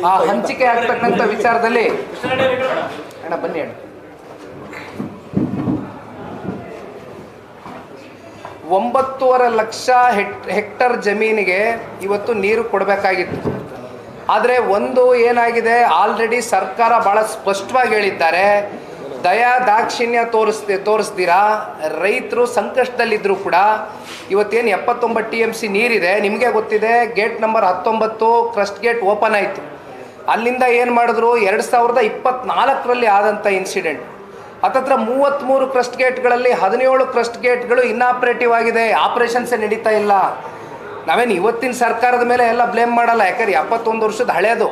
ಆ ಹಂಚಿಕೆ ಆಗ್ತಕ್ಕಂಥ ವಿಚಾರದಲ್ಲಿ ಅಣ್ಣ ಬನ್ನಿ ಅಣ್ಣ. ಒಂಬತ್ತೂವರೆ ಲಕ್ಷ ಹೆಟ್ ಹೆಕ್ಟರ್ ಜಮೀನಿಗೆ ಇವತ್ತು ನೀರು ಕೊಡಬೇಕಾಗಿತ್ತು. ಆದರೆ ಒಂದು ಏನಾಗಿದೆ, ಆಲ್ರೆಡಿ ಸರ್ಕಾರ ಭಾಳ ಸ್ಪಷ್ಟವಾಗಿ ಹೇಳಿದ್ದಾರೆ, ದಯಾ ದಾಕ್ಷಿಣ್ಯ ತೋರಿಸ್ತಿ, ತೋರಿಸ್ತೀರಾ? ರೈತರು ಸಂಕಷ್ಟದಲ್ಲಿದ್ದರೂ ಕೂಡ ಇವತ್ತೇನು ಎಪ್ಪತ್ತೊಂಬತ್ತು ಟಿ ಎಂ ಸಿ ನೀರಿದೆ, ನಿಮಗೆ ಗೊತ್ತಿದೆ, ಗೇಟ್ ನಂಬರ್ ಹತ್ತೊಂಬತ್ತು, ಕ್ರಸ್ಟ್ ಗೇಟ್ ಓಪನ್ ಆಯಿತು. ಅಲ್ಲಿಂದ ಏನು ಮಾಡಿದ್ರು, ಎರಡು ಸಾವಿರದ ಇಪ್ಪತ್ತ್ನಾಲ್ಕರಲ್ಲಿ ಆದಂಥ ಇನ್ಸಿಡೆಂಟ್ ಹತ್ತತ್ರ ಮೂವತ್ತ್ಮೂರು ಕ್ರಸ್ಟ್ ಗೇಟ್ಗಳಲ್ಲಿ ಹದಿನೇಳು ಕ್ರಸ್ಟ್ ಗೇಟ್ಗಳು ಇನ್ನಾಪ್ರೇಟಿವ್ ಆಗಿದೆ. ಆಪ್ರೇಷನ್ಸೇ ನಡೀತಾ ಇಲ್ಲ. ನಾವೇನು ಇವತ್ತಿನ ಸರ್ಕಾರದ ಮೇಲೆ ಎಲ್ಲ ಬ್ಲೇಮ್ ಮಾಡಲ್ಲ. ಯಾಕಂದ್ರೆ ಎಪ್ಪತ್ತೊಂದು ವರ್ಷದ ಹಳೆಯದು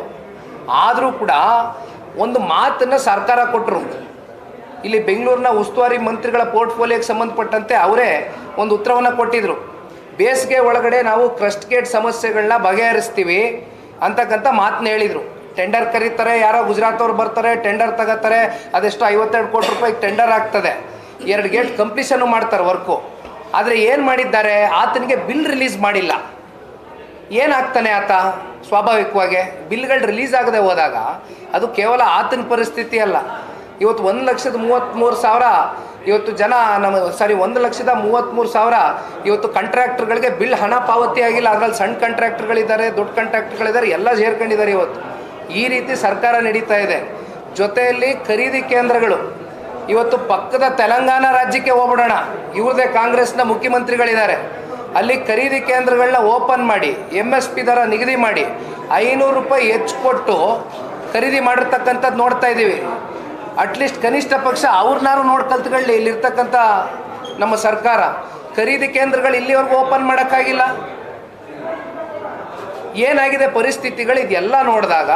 ಆದರೂ ಕೂಡ ಒಂದು ಮಾತನ್ನು ಸರ್ಕಾರ ಕೊಟ್ಟರು ಇಲ್ಲಿ ಬೆಂಗಳೂರಿನ ಉಸ್ತುವಾರಿ ಮಂತ್ರಿಗಳ ಪೋರ್ಟ್ಫೋಲಿಯೋಗೆ ಸಂಬಂಧಪಟ್ಟಂತೆ ಅವರೇ ಒಂದು ಉತ್ತರವನ್ನು ಕೊಟ್ಟಿದ್ರು. ಬೇಸಿಗೆ ಒಳಗಡೆ ನಾವು ಕ್ರಸ್ಟ್ ಗೇಟ್ ಸಮಸ್ಯೆಗಳನ್ನ ಬಗೆಹರಿಸ್ತೀವಿ ಅಂತಕ್ಕಂಥ ಮಾತನ್ನ ಹೇಳಿದರು. ಟೆಂಡರ್ ಕರೀತಾರೆ, ಯಾರೋ ಗುಜರಾತ್ ಅವ್ರು ಬರ್ತಾರೆ ಟೆಂಡರ್ ತಗೋತಾರೆ, ಅದೆಷ್ಟು ಐವತ್ತೆರಡು ಕೋಟಿ ರೂಪಾಯಿ ಟೆಂಡರ್ ಆಗ್ತದೆ. ಎರಡು ಗೇಟ್ ಕಂಪ್ಲೀಷನ್ ಮಾಡ್ತಾರೆ ವರ್ಕು. ಆದರೆ ಏನು ಮಾಡಿದ್ದಾರೆ? ಆತನಿಗೆ ಬಿಲ್ ರಿಲೀಸ್ ಮಾಡಿಲ್ಲ. ಏನಾಗ್ತಾನೆ ಆತ? ಸ್ವಾಭಾವಿಕವಾಗಿ ಬಿಲ್ಗಳು ರಿಲೀಸ್ ಆಗದೆ ಹೋದಾಗ ಅದು ಕೇವಲ ಆತನ ಪರಿಸ್ಥಿತಿ ಅಲ್ಲ. ಇವತ್ತು ಒಂದು ಲಕ್ಷದ ಮೂವತ್ತ್ಮೂರು ಸಾವಿರ, ಇವತ್ತು ಜನ ನಮ್ಮ ಸಾರಿ ಒಂದು ಲಕ್ಷದ ಮೂವತ್ತ್ಮೂರು ಸಾವಿರ ಇವತ್ತು ಕಾಂಟ್ರಾಕ್ಟ್ರ್ಗಳಿಗೆ ಬಿಲ್ ಹಣ ಪಾವತಿ ಆಗಿಲ್ಲ. ಅದರಲ್ಲಿ ಸಣ್ಣ ಕಾಂಟ್ರಾಕ್ಟ್ರ್ಗಳಿದ್ದಾರೆ ದೊಡ್ಡ ಕಾಂಟ್ರಾಕ್ಟ್ರ್ಗಳಿದ್ದಾರೆ ಎಲ್ಲ ಸೇರ್ಕೊಂಡಿದ್ದಾರೆ ಇವತ್ತು. ಈ ರೀತಿ ಸರ್ಕಾರ ನಡೀತಾ ಇದೆ. ಜೊತೆಯಲ್ಲಿ ಖರೀದಿ ಕೇಂದ್ರಗಳು. ಇವತ್ತು ಪಕ್ಕದ ತೆಲಂಗಾಣ ರಾಜ್ಯಕ್ಕೆ ಹೋಗ್ಬಿಡೋಣ. ಇವ್ರದೇ ಕಾಂಗ್ರೆಸ್ನ ಮುಖ್ಯಮಂತ್ರಿಗಳಿದ್ದಾರೆ. ಅಲ್ಲಿ ಖರೀದಿ ಕೇಂದ್ರಗಳನ್ನ ಓಪನ್ ಮಾಡಿ ಎಂ ಎಸ್ ಪಿ ದರ ನಿಗದಿ ಮಾಡಿ, ಐನೂರು ರೂಪಾಯಿ ಹೆಚ್ಚು ಕೊಟ್ಟು ಖರೀದಿ ಮಾಡಿರ್ತಕ್ಕಂಥದ್ದು ನೋಡ್ತಾ ಇದ್ದೀವಿ. ಅಟ್ಲೀಸ್ಟ್ ಕನಿಷ್ಠ ಪಕ್ಷ ಅವ್ರನ್ನಾರು ನೋಡಿ ಕಲ್ತ್ಕೊಳ್ಳಿ ಇಲ್ಲಿರ್ತಕ್ಕಂಥ ನಮ್ಮ ಸರ್ಕಾರ. ಖರೀದಿ ಕೇಂದ್ರಗಳು ಇಲ್ಲಿವರೆಗೂ ಓಪನ್ ಮಾಡೋಕ್ಕಾಗಿಲ್ಲ. ಏನಾಗಿದೆ ಪರಿಸ್ಥಿತಿಗಳು ಇದೆಲ್ಲ ನೋಡಿದಾಗ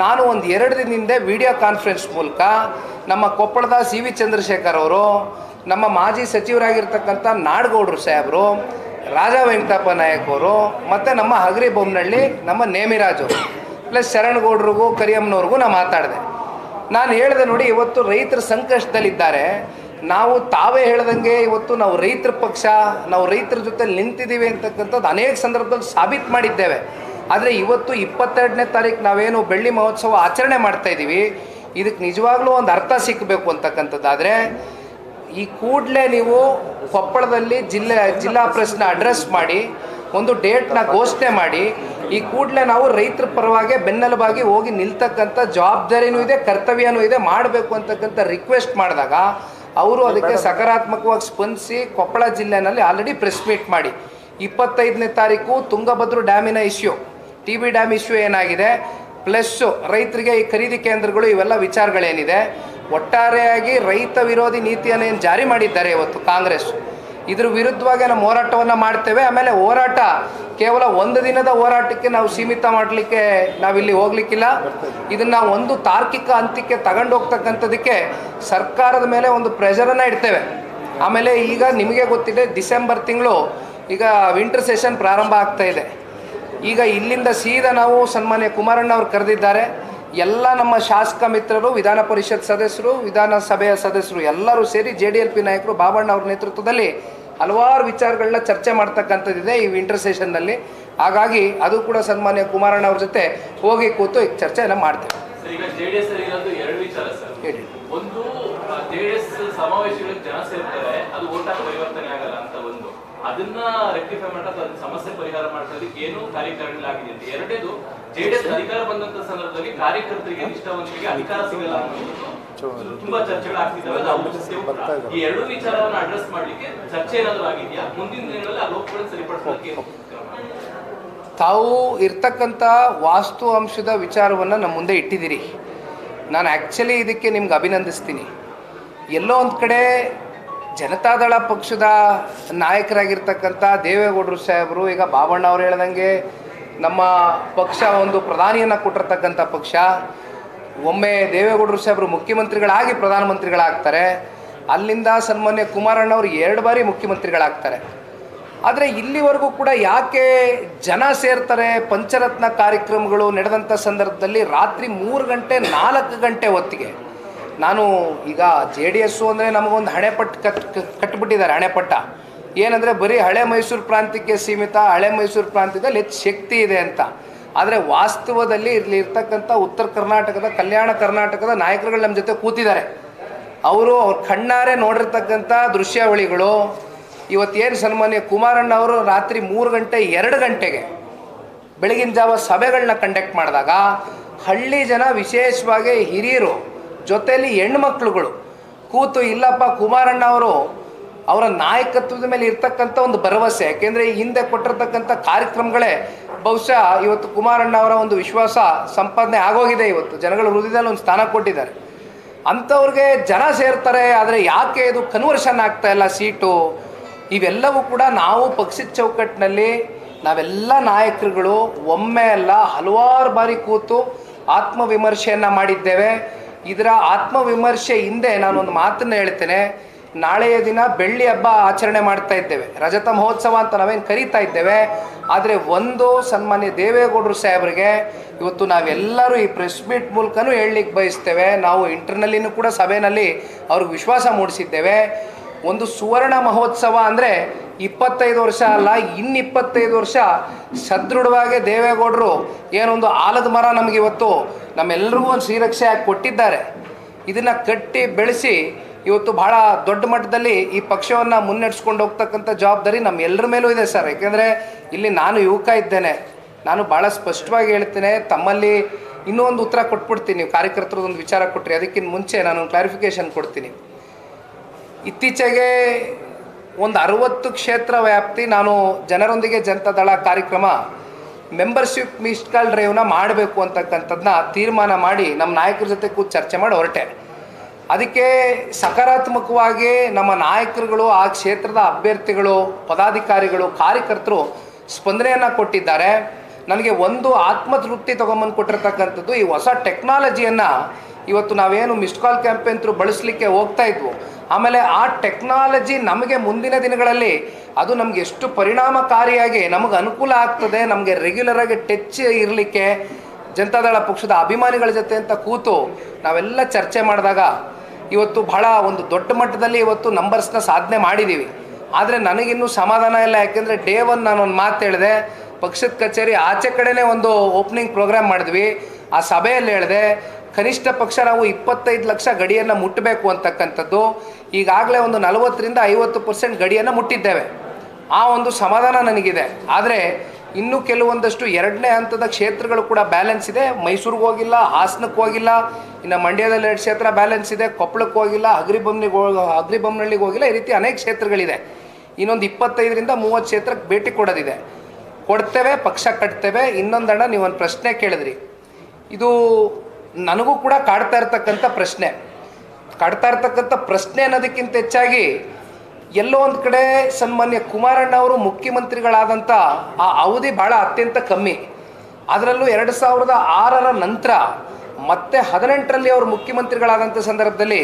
ನಾನು ಒಂದು ಎರಡು ದಿನದಿಂದ ವಿಡಿಯೋ ಕಾನ್ಫರೆನ್ಸ್ ಮೂಲಕ ನಮ್ಮ ಕೊಪ್ಪಳದ ಸಿ ವಿ ಚಂದ್ರಶೇಖರ್ ಅವರು, ನಮ್ಮ ಮಾಜಿ ಸಚಿವರಾಗಿರ್ತಕ್ಕಂಥ ನಾಡಗೌಡರು ಸಾಹೇಬರು, ರಾಜಾ ವೆಂಕಟಪ್ಪ ನಾಯಕ್ ಅವರು, ಮತ್ತು ನಮ್ಮ ಹಗರಿ ಬೊಮ್ಮನಹಳ್ಳಿ ನಮ್ಮ ನೇಮಿರಾಜು, ಪ್ಲಸ್ ಶರಣಗೌಡ್ರಿಗೂ, ಕರಿಯಮ್ಮನವ್ರಿಗೂ ನಾನು ಮಾತಾಡಿದೆ. ನಾನು ಹೇಳಿದೆ ನೋಡಿ, ಇವತ್ತು ರೈತರು ಸಂಕಷ್ಟದಲ್ಲಿದ್ದಾರೆ. ನಾವು ತಾವೇ ಹೇಳ್ದಂಗೆ ಇವತ್ತು ನಾವು ರೈತರ ಪಕ್ಷ, ನಾವು ರೈತರ ಜೊತೆ ನಿಂತಿದ್ದೀವಿ ಅಂತಕ್ಕಂಥದ್ದು ಅನೇಕ ಸಂದರ್ಭದಲ್ಲಿ ಸಾಬೀತು ಮಾಡಿದ್ದೇವೆ. ಆದರೆ ಇವತ್ತು ಇಪ್ಪತ್ತೆರಡನೇ ತಾರೀಕು ನಾವೇನು ಬೆಳ್ಳಿ ಮಹೋತ್ಸವ ಆಚರಣೆ ಮಾಡ್ತಾ ಇದ್ದೀವಿ. ಇದಕ್ಕೆ ನಿಜವಾಗ್ಲೂ ಒಂದು ಅರ್ಥ ಸಿಕ್ಕಬೇಕು ಅಂತಕ್ಕಂಥದ್ದಾದರೆ, ಈ ಕೂಡಲೇ ನೀವು ಕೊಪ್ಪಳದಲ್ಲಿ ಜಿಲ್ಲೆ, ಜಿಲ್ಲಾ ಪ್ರೆಸ್ನ ಅಡ್ರೆಸ್ ಮಾಡಿ, ಒಂದು ಡೇಟ್ನ ಘೋಷಣೆ ಮಾಡಿ, ಈ ಕೂಡಲೇ ನಾವು ರೈತರ ಪರವಾಗಿ ಬೆನ್ನೆಲುಬಾಗಿ ಹೋಗಿ ನಿಲ್ತಕ್ಕಂಥ ಜವಾಬ್ದಾರಿನೂ ಇದೆ, ಕರ್ತವ್ಯನೂ ಇದೆ, ಮಾಡಬೇಕು ಅಂತಕ್ಕಂಥ ರಿಕ್ವೆಸ್ಟ್ ಮಾಡಿದಾಗ ಅವರು ಅದಕ್ಕೆ ಸಕಾರಾತ್ಮಕವಾಗಿ ಸ್ಪಂದಿಸಿ ಕೊಪ್ಪಳ ಜಿಲ್ಲೆನಲ್ಲಿ ಆಲ್ರೆಡಿ ಪ್ರೆಸ್ ಮೀಟ್ ಮಾಡಿ. ಇಪ್ಪತ್ತೈದನೇ ತಾರೀಕು Tungabhadra ಡ್ಯಾಮಿನ issue T B dam issue ಏನಾಗಿದೆ? ಪ್ಲಸ್ಸು ರೈತರಿಗೆ ಈ ಖರೀದಿ ಕೇಂದ್ರಗಳು ಇವೆಲ್ಲ ವಿಚಾರಗಳೇನಿದೆ? ಒಟ್ಟಾರೆಯಾಗಿ ರೈತ ವಿರೋಧಿ ನೀತಿಯನ್ನು ಏನು ಜಾರಿ ಮಾಡಿದ್ದಾರೆ ಇವತ್ತು ಕಾಂಗ್ರೆಸ್? ಇದ್ರ ವಿರುದ್ಧವಾಗಿ ನಾವು ಹೋರಾಟವನ್ನು ಮಾಡ್ತೇವೆ. ಆಮೇಲೆ ಹೋರಾಟ ಕೇವಲ ಒಂದು ದಿನದ ಹೋರಾಟಕ್ಕೆ ನಾವು ಸೀಮಿತ ಮಾಡಲಿಕ್ಕೆ ನಾವಿಲ್ಲಿ ಹೋಗ್ಲಿಕ್ಕಿಲ್ಲ. ಇದನ್ನು ಒಂದು ತಾರ್ಕಿಕ ಅಂತ್ಯಕ್ಕೆ ತಗೊಂಡು ಹೋಗ್ತಕ್ಕಂಥದ್ದಕ್ಕೆ ಸರ್ಕಾರದ ಮೇಲೆ ಒಂದು ಪ್ರೆಷರನ್ನು ಇಡ್ತೇವೆ. ಆಮೇಲೆ ಈಗ ನಿಮಗೆ ಗೊತ್ತಿದೆ, ಡಿಸೆಂಬರ್ ತಿಂಗಳು ಈಗ ವಿಂಟರ್ ಸೆಷನ್ ಪ್ರಾರಂಭ ಆಗ್ತಾ ಇದೆ. ಈಗ ಇಲ್ಲಿಂದ ಸೀದಾ ನಾವು ಸನ್ಮಾನ್ಯ ಕುಮಾರಣ್ಣ ಅವರು ಕರೆದಿದ್ದಾರೆ. ಎಲ್ಲ ನಮ್ಮ ಶಾಸಕ ಮಿತ್ರರು, ವಿಧಾನ ಪರಿಷತ್ ಸದಸ್ಯರು, ವಿಧಾನಸಭೆಯ ಸದಸ್ಯರು ಎಲ್ಲರೂ ಸೇರಿ ಜೆ ಡಿ ಎಲ್ ಪಿ ನಾಯಕರು, ಬಾಬಣ್ಣ ಅವರ ನೇತೃತ್ವದಲ್ಲಿ ಹಲವಾರು ವಿಚಾರಗಳನ್ನ ಚರ್ಚೆ ಮಾಡ್ತಕ್ಕಂಥದ್ದಿದೆ ಈ ವಿಂಟರ್ ಸೆಷನ್ನಲ್ಲಿ ಹಾಗಾಗಿ ಅದು ಕೂಡ ಸನ್ಮಾನ್ಯ ಕುಮಾರಣ್ಣ ಅವ್ರ ಜೊತೆ ಹೋಗಿ ಕೂತು ಈಗ ಚರ್ಚೆಯನ್ನು ಮಾಡ್ತೇವೆ. ಒಂದು ಜೆಡಿಎಸ್ ಸಮಾವೇಶಗಳಿಗೆ ಜನ ಸೇರ್ತಾರೆ ಅದು ಓಟಾಗಿ ಪರಿವರ್ತನೆ ಆಗಲ್ಲ ಅಂತ ಒಂದು. ಅದನ್ನ ರೆಕ್ಟಿಫೈ ಮಾಡೋದು ಸಮಸ್ಯೆ ಪರಿಹಾರ ಮಾಡೋದಕ್ಕೆ ಏನು ಕಾರ್ಯಕಾರಿಗಳಾಗಿದೆ ಎರಡೇದು ಜೆಡಿಎಸ್ ಅಧಿಕಾರ ಬಂದಂತ ಸಂದರ್ಭದಲ್ಲಿ ಕಾರ್ಯಕರ್ತರಿಗೆ, ನಿಷ್ಠಾವಂತರಿಗೆ ಅಧಿಕಾರ ಸಿಗಲ್ಲ ತುಂಬಾ ಚರ್ಚೆಗಳು ಆಗ್ತಿದ್ದಾವೆ. ಈ ಎರಡು ವಿಚಾರವನ್ನ ಅಡ್ರೆಸ್ ಮಾಡ್ಲಿಕ್ಕೆ ಚರ್ಚೆ ಏನಾದ್ರು ಆಗಿದೆಯಾ ಮುಂದಿನ ದಿನಗಳಲ್ಲಿ ಆ ಲೋಪಗಳನ್ನು ಕ್ರಮ? ತಾವು ಇರ್ತಕ್ಕಂಥ ವಾಸ್ತು ಅಂಶದ ವಿಚಾರವನ್ನು ನಮ್ಮ ಮುಂದೆ ಇಟ್ಟಿದ್ದೀರಿ ನಾನು ಆ್ಯಕ್ಚುಲಿ ಇದಕ್ಕೆ ನಿಮ್ಗೆ ಅಭಿನಂದಿಸ್ತೀನಿ ಎಲ್ಲೋ ಒಂದು ಕಡೆ ಜನತಾದಳ ಪಕ್ಷದ ನಾಯಕರಾಗಿರ್ತಕ್ಕಂಥ ದೇವೇಗೌಡರು ಸಾಹೇಬರು, ಈಗ ಬಾಬಣ್ಣ ಅವ್ರು ಹೇಳ್ದಂಗೆ ನಮ್ಮ ಪಕ್ಷ ಒಂದು ಪ್ರಧಾನಿಯನ್ನು ಕೊಟ್ಟಿರ್ತಕ್ಕಂಥ ಪಕ್ಷ. ಒಮ್ಮೆ ದೇವೇಗೌಡರು ಸಾಹೇಬರು ಮುಖ್ಯಮಂತ್ರಿಗಳಾಗಿ ಪ್ರಧಾನಮಂತ್ರಿಗಳಾಗ್ತಾರೆ. ಅಲ್ಲಿಂದ ಸನ್ಮಾನ್ಯ ಕುಮಾರಣ್ಣ ಅವರು ಎರಡು ಬಾರಿ ಮುಖ್ಯಮಂತ್ರಿಗಳಾಗ್ತಾರೆ. ಆದರೆ ಇಲ್ಲಿವರೆಗೂ ಕೂಡ ಯಾಕೆ ಜನ ಸೇರ್ತಾರೆ? ಪಂಚರತ್ನ ಕಾರ್ಯಕ್ರಮಗಳು ನಡೆದಂಥ ಸಂದರ್ಭದಲ್ಲಿ ರಾತ್ರಿ ಮೂರು ಗಂಟೆ, ನಾಲ್ಕು ಗಂಟೆ ಹೊತ್ತಿಗೆ. ನಾನು ಈಗ ಜೆ ಡಿ ಎಸ್ಸು ಅಂದರೆ ನಮಗೊಂದು ಹಣೆಪಟ್ಟು ಕಟ್, ಕಟ್ಬಿಟ್ಟಿದ್ದಾರೆ, ಹಣೆಪಟ್ಟ. ಏನಂದರೆ ಬರೀ ಹಳೆ ಮೈಸೂರು ಪ್ರಾಂತ್ಯಕ್ಕೆ ಸೀಮಿತ, ಹಳೆ ಮೈಸೂರು ಪ್ರಾಂತ್ಯದಲ್ಲಿ ಹೆಚ್ಚು ಶಕ್ತಿ ಇದೆ ಅಂತ. ಆದರೆ ವಾಸ್ತವದಲ್ಲಿ ಇಲ್ಲಿ ಇರ್ತಕ್ಕಂಥ ಉತ್ತರ ಕರ್ನಾಟಕದ, ಕಲ್ಯಾಣ ಕರ್ನಾಟಕದ ನಾಯಕರುಗಳು ನಮ್ಮ ಜೊತೆ ಕೂತಿದ್ದಾರೆ. ಅವರು ಅವ್ರ ಕಣ್ಣಾರೆ ನೋಡಿರ್ತಕ್ಕಂಥ ದೃಶ್ಯಾವಳಿಗಳು. ಇವತ್ತೇನು ಸನ್ಮಾನ್ಯ ಕುಮಾರಣ್ಣ ಅವರು ರಾತ್ರಿ ಮೂರು ಗಂಟೆ ಎರಡು ಗಂಟೆಗೆ ಬೆಳಗಿನ ಜಾವ ಸಭೆಗಳನ್ನ ಕಂಡಕ್ಟ್ ಮಾಡಿದಾಗ ಹಳ್ಳಿ ಜನ ವಿಶೇಷವಾಗಿ ಹಿರಿಯರು ಜೊತೆಯಲ್ಲಿ ಹೆಣ್ಮಕ್ಳುಗಳು ಕೂತು ಇಲ್ಲಪ್ಪ ಕುಮಾರಣ್ಣ ಅವರು ಅವರ ನಾಯಕತ್ವದ ಮೇಲೆ ಇರ್ತಕ್ಕಂಥ ಒಂದು ಭರವಸೆ, ಯಾಕೆಂದರೆ ಹಿಂದೆ ಕೊಟ್ಟಿರ್ತಕ್ಕಂಥ ಕಾರ್ಯಕ್ರಮಗಳೇ ಬಹುಶಃ ಇವತ್ತು ಕುಮಾರಣ್ಣ ಅವರ ಒಂದು ವಿಶ್ವಾಸ ಸಂಪಾದನೆ ಆಗೋಗಿದೆ ಇವತ್ತು. ಜನಗಳ ಹೃದಯದಲ್ಲಿ ಒಂದು ಸ್ಥಾನ ಕೊಟ್ಟಿದ್ದಾರೆ. ಅಂಥವ್ರಿಗೆ ಜನ ಸೇರ್ತಾರೆ, ಆದರೆ ಯಾಕೆ ಇದು ಕನ್ವರ್ಷನ್ ಆಗ್ತಾ ಇಲ್ಲ ಸೀಟು? ಇವೆಲ್ಲವೂ ಕೂಡ ನಾವು ಪಕ್ಷದ ಚೌಕಟ್ಟಿನಲ್ಲಿ ನಾವೆಲ್ಲ ನಾಯಕರುಗಳು ಒಮ್ಮೆ ಅಲ್ಲ ಹಲವಾರು ಬಾರಿ ಕೂತು ಆತ್ಮವಿಮರ್ಶೆಯನ್ನು ಮಾಡಿದ್ದೇವೆ. ಇದರ ಆತ್ಮವಿಮರ್ಶೆ ಹಿಂದೆ ನಾನೊಂದು ಮಾತನ್ನು ಹೇಳ್ತೇನೆ. ನಾಳೆಯ ದಿನ ಬೆಳ್ಳಿ ಹಬ್ಬ ಆಚರಣೆ ಮಾಡ್ತಾ ಇದ್ದೇವೆ. ರಜತ ಮಹೋತ್ಸವ ಅಂತ ನಾವೇನು ಕರೀತಾ ಇದ್ದೇವೆ. ಆದರೆ ಒಂದು ಸನ್ಮಾನ್ಯ ದೇವೇಗೌಡರು ಸಾಹೇಬರಿಗೆ ಇವತ್ತು ನಾವೆಲ್ಲರೂ ಈ ಪ್ರೆಸ್ ಮೀಟ್ ಮೂಲಕನೂ ಹೇಳಲಿಕ್ಕೆ ಬಯಸ್ತೇವೆ. ನಾವು ಇಂಟರ್ನಲ್ಲಿನೂ ಕೂಡ ಸಭೆಯಲ್ಲಿ ಅವ್ರಿಗೆ ವಿಶ್ವಾಸ ಮೂಡಿಸಿದ್ದೇವೆ. ಒಂದು ಸುವರ್ಣ ಮಹೋತ್ಸವ ಅಂದರೆ ಇಪ್ಪತ್ತೈದು ವರ್ಷ ಅಲ್ಲ, ಇನ್ನಿಪ್ಪತ್ತೈದು ವರ್ಷ ಸದೃಢವಾಗಿ ದೇವೇಗೌಡರು ಏನೊಂದು ಆಲದ ಮರ ನಮಗೆ ಇವತ್ತು ನಮ್ಮೆಲ್ಲರಿಗೂ ಒಂದು ಶ್ರೀರಕ್ಷೆ ಕೊಟ್ಟಿದ್ದಾರೆ. ಇದನ್ನು ಕಟ್ಟಿ ಬೆಳೆಸಿ ಇವತ್ತು ಬಹಳ ದೊಡ್ಡ ಮಟ್ಟದಲ್ಲಿ ಈ ಪಕ್ಷವನ್ನು ಮುನ್ನಡೆಸ್ಕೊಂಡು ಹೋಗ್ತಕ್ಕಂಥ ಜವಾಬ್ದಾರಿ ನಮ್ಮ ಎಲ್ಲರ ಮೇಲೂ ಇದೆ ಸರ್. ಯಾಕೆಂದರೆ ಇಲ್ಲಿ ನಾನು ಯುವಕ ಇದ್ದೇನೆ. ನಾನು ಭಾಳ ಸ್ಪಷ್ಟವಾಗಿ ಹೇಳ್ತೇನೆ, ತಮ್ಮಲ್ಲಿ ಇನ್ನೂ ಒಂದು ಉತ್ತರ ಕೊಟ್ಬಿಡ್ತೀನಿ. ನೀವು ಕಾರ್ಯಕರ್ತರದೊಂದು ವಿಚಾರ ಕೊಟ್ಟರೆ ಅದಕ್ಕಿಂತ ಮುಂಚೆ ನಾನು ಕ್ಲಾರಿಫಿಕೇಶನ್ ಕೊಡ್ತೀನಿ. ಇತ್ತೀಚೆಗೆ ಒಂದು ಅರವತ್ತು ಕ್ಷೇತ್ರ ವ್ಯಾಪ್ತಿ ನಾನು ಜನರೊಂದಿಗೆ ಜನತಾದಳ ಕಾರ್ಯಕ್ರಮ ಮೆಂಬರ್ಶಿಪ್ ಮಿಸ್ಡ್ ಕಾಲ್ ಡ್ರೈವ್ನ ಮಾಡಬೇಕು ಅಂತಕ್ಕಂಥದ್ದನ್ನ ತೀರ್ಮಾನ ಮಾಡಿ ನಮ್ಮ ನಾಯಕರ ಜೊತೆ ಕೂತು ಚರ್ಚೆ ಮಾಡಿ ಹೊರಟೆ. ಅದಕ್ಕೆ ಸಕಾರಾತ್ಮಕವಾಗಿ ನಮ್ಮ ನಾಯಕರುಗಳು, ಆ ಕ್ಷೇತ್ರದ ಅಭ್ಯರ್ಥಿಗಳು, ಪದಾಧಿಕಾರಿಗಳು, ಕಾರ್ಯಕರ್ತರು ಸ್ಪಂದನೆಯನ್ನು ಕೊಟ್ಟಿದ್ದಾರೆ. ನನಗೆ ಒಂದು ಆತ್ಮತೃಪ್ತಿ ತೊಗೊಂಬಂದು ಕೊಟ್ಟಿರ್ತಕ್ಕಂಥದ್ದು ಈ ಹೊಸ ಟೆಕ್ನಾಲಜಿಯನ್ನು ಇವತ್ತು ನಾವೇನು ಮಿಸ್ಡ್ ಕಾಲ್ ಕ್ಯಾಂಪೇನ್ ಬಳಸಲಿಕ್ಕೆ ಹೋಗ್ತಾ ಇದ್ವು. ಆಮೇಲೆ ಆ ಟೆಕ್ನಾಲಜಿ ನಮಗೆ ಮುಂದಿನ ದಿನಗಳಲ್ಲಿ ಅದು ನಮಗೆ ಎಷ್ಟು ಪರಿಣಾಮಕಾರಿಯಾಗಿ ನಮಗೆ ಅನುಕೂಲ ಆಗ್ತದೆ, ನಮಗೆ ರೆಗ್ಯುಲರಾಗಿ ಟಚ್ ಇರಲಿಕ್ಕೆ, ಜನತಾದಳ ಪಕ್ಷದ ಅಭಿಮಾನಿಗಳ ಜೊತೆ ಅಂತ ಕೂತು ನಾವೆಲ್ಲ ಚರ್ಚೆ ಮಾಡಿದಾಗ ಇವತ್ತು ಬಹಳ ಒಂದು ದೊಡ್ಡ ಮಟ್ಟದಲ್ಲಿ ಇವತ್ತು ನಂಬರ್ಸ್ನ ಸಾಧನೆ ಮಾಡಿದ್ದೀವಿ ಆದರೆ ನನಗಿನ್ನೂ ಸಮಾಧಾನ ಇಲ್ಲ, ಯಾಕೆಂದರೆ ಡೇ ಒನ್ ನಾನು ಒಂದು ಮಾತು ಹೇಳಿದೆ, ಪಕ್ಷದ ಕಚೇರಿ ಆಚೆ ಕಡೆನೇ ಒಂದು ಓಪನಿಂಗ್ ಪ್ರೋಗ್ರಾಮ್ ಮಾಡಿದ್ವಿ. ಆ ಸಭೆಯಲ್ಲಿ ಹೇಳಿದೆ, ಕನಿಷ್ಠ ಪಕ್ಷ ನಾವು ಇಪ್ಪತ್ತೈದು ಲಕ್ಷ ಗಡಿಯನ್ನು ಮುಟ್ಟಬೇಕು ಅಂತಕ್ಕಂಥದ್ದು. ಈಗಾಗಲೇ ಒಂದು ನಲವತ್ತರಿಂದ ಐವತ್ತು ಪರ್ಸೆಂಟ್ ಗಡಿಯನ್ನು ಮುಟ್ಟಿದ್ದೇವೆ. ಆ ಒಂದು ಸಮಾಧಾನ ನನಗಿದೆ. ಆದರೆ ಇನ್ನು ಕೆಲವೊಂದಷ್ಟು ಎರಡನೇ ಹಂತದ ಕ್ಷೇತ್ರಗಳು ಕೂಡ ಬ್ಯಾಲೆನ್ಸ್ ಇದೆ. ಮೈಸೂರಿಗೆ ಹೋಗಿಲ್ಲ ಹಾಸನಕ್ಕೆ ಹೋಗಿಲ್ಲ, ಇನ್ನು ಮಂಡ್ಯದಲ್ಲಿ ಎರಡು ಕ್ಷೇತ್ರ ಬ್ಯಾಲೆನ್ಸ್ ಇದೆ ಕೊಪ್ಪಳಕ್ಕೆ ಹೋಗಿಲ್ಲ ಅಗ್ರಿಬೊಮ್ಮನಿಗೆ ಅಗ್ರಿಬೊಮ್ಮನಹಳ್ಳಿಗೆ ಹೋಗಿಲ್ಲ, ಈ ರೀತಿ ಅನೇಕ ಕ್ಷೇತ್ರಗಳಿದೆ. ಇನ್ನೊಂದು ಇಪ್ಪತ್ತೈದರಿಂದ ಮೂವತ್ತು ಕ್ಷೇತ್ರಕ್ಕೆ ಭೇಟಿ ಕೊಡೋದಿದೆ. ಕೊಡ್ತೇವೆ, ಪಕ್ಷ ಕಟ್ತೇವೆ ಇನ್ನೊಂದಣ್ಣ ನೀವು ಒಂದು ಪ್ರಶ್ನೆ ಕೇಳಿದ್ರಿ. ಇದು ನನಗೂ ಕೂಡ ಕಾಡ್ತಾ ಇರ್ತಕ್ಕಂಥ ಪ್ರಶ್ನೆ. ಕಾಡ್ತಾ ಇರ್ತಕ್ಕಂಥ ಪ್ರಶ್ನೆ ಅನ್ನೋದಕ್ಕಿಂತ ಹೆಚ್ಚಾಗಿ ಎಲ್ಲೋ ಒಂದು ಕಡೆ ಸನ್ಮಾನ್ಯ ಕುಮಾರಣ್ಣ ಅವರು ಮುಖ್ಯಮಂತ್ರಿಗಳಾದಂಥ ಆ ಅವಧಿ ಭಾಳ ಅತ್ಯಂತ ಕಮ್ಮಿ. ಅದರಲ್ಲೂ ಎರಡು ಸಾವಿರದ ಆರರ ನಂತರ ಮತ್ತೆ ಹದಿನೆಂಟರಲ್ಲಿ ಅವರು ಮುಖ್ಯಮಂತ್ರಿಗಳಾದಂಥ ಸಂದರ್ಭದಲ್ಲಿ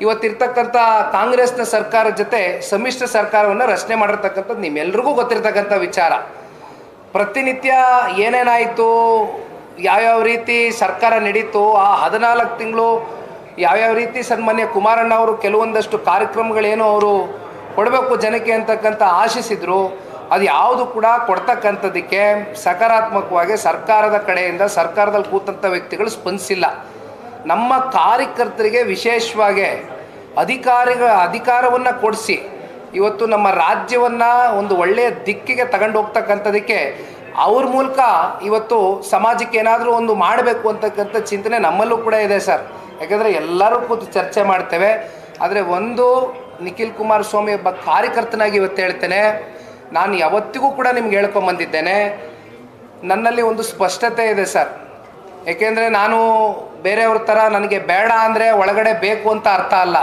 ಇವತ್ತಿರ್ತಕ್ಕಂಥ ಕಾಂಗ್ರೆಸ್ನ ಸರ್ಕಾರದ ಜೊತೆ ಸಮ್ಮಿಶ್ರ ಸರ್ಕಾರವನ್ನು ರಚನೆ ಮಾಡಿರ್ತಕ್ಕಂಥದ್ದು ನಿಮ್ಮೆಲ್ರಿಗೂ ಗೊತ್ತಿರ್ತಕ್ಕಂಥ ವಿಚಾರ. ಪ್ರತಿನಿತ್ಯ ಏನೇನಾಯಿತು, ಯಾವ್ಯಾವ ರೀತಿ ಸರ್ಕಾರ ನಡೀತು, ಆ ಹದಿನಾಲ್ಕು ತಿಂಗಳು ಯಾವ್ಯಾವ ರೀತಿ ಸನ್ಮಾನ್ಯ ಕುಮಾರಣ್ಣ ಅವರು ಕೆಲವೊಂದಷ್ಟು ಕಾರ್ಯಕ್ರಮಗಳೇನು ಅವರು ಕೊಡಬೇಕು ಜನಕ್ಕೆ ಅಂತಕ್ಕಂಥ ಆಶಿಸಿದ್ರು, ಅದು ಯಾವುದು ಕೂಡ ಕೊಡ್ತಕ್ಕಂಥದ್ದಕ್ಕೆ ಸಕಾರಾತ್ಮಕವಾಗಿ ಸರ್ಕಾರದ ಕಡೆಯಿಂದ ಸರ್ಕಾರದಲ್ಲಿ ಕೂತಂಥ ವ್ಯಕ್ತಿಗಳು ಸ್ಪಂದಿಸಿಲ್ಲ. ನಮ್ಮ ಕಾರ್ಯಕರ್ತರಿಗೆ ವಿಶೇಷವಾಗಿ ಅಧಿಕಾರಿಗಳ ಅಧಿಕಾರವನ್ನು ಕೊಡಿಸಿ, ಇವತ್ತು ನಮ್ಮ ರಾಜ್ಯವನ್ನು ಒಂದು ಒಳ್ಳೆಯ ದಿಕ್ಕಿಗೆ ತಗೊಂಡು ಹೋಗ್ತಕ್ಕಂಥದ್ದಕ್ಕೆ ಅವ್ರ ಮೂಲಕ ಇವತ್ತು ಸಮಾಜಕ್ಕೆ ಏನಾದರೂ ಒಂದು ಮಾಡಬೇಕು ಅಂತಕ್ಕಂಥ ಚಿಂತನೆ ನಮ್ಮಲ್ಲೂ ಕೂಡ ಇದೆ ಸರ್. ಯಾಕೆಂದರೆ ಎಲ್ಲರೂ ಕೂತು ಚರ್ಚೆ ಮಾಡ್ತೇವೆ. ಆದರೆ ಒಂದು ನಿಖಿಲ್ ಕುಮಾರಸ್ವಾಮಿ ಒಬ್ಬ ಕಾರ್ಯಕರ್ತನಾಗಿ ಇವತ್ತು ಹೇಳ್ತೇನೆ. ನಾನು ಯಾವತ್ತಿಗೂ ಕೂಡ ನಿಮ್ಗೆ ಹೇಳ್ಕೊಂಬಂದಿದ್ದೇನೆ ನನ್ನಲ್ಲಿ ಒಂದು ಸ್ಪಷ್ಟತೆ ಇದೆ ಸರ್. ಏಕೆಂದರೆ ನಾನು ಬೇರೆಯವ್ರ ಥರ ನನಗೆ ಬೇಡ ಅಂದರೆ ಒಳಗಡೆ ಬೇಕು ಅಂತ ಅರ್ಥ ಅಲ್ಲ.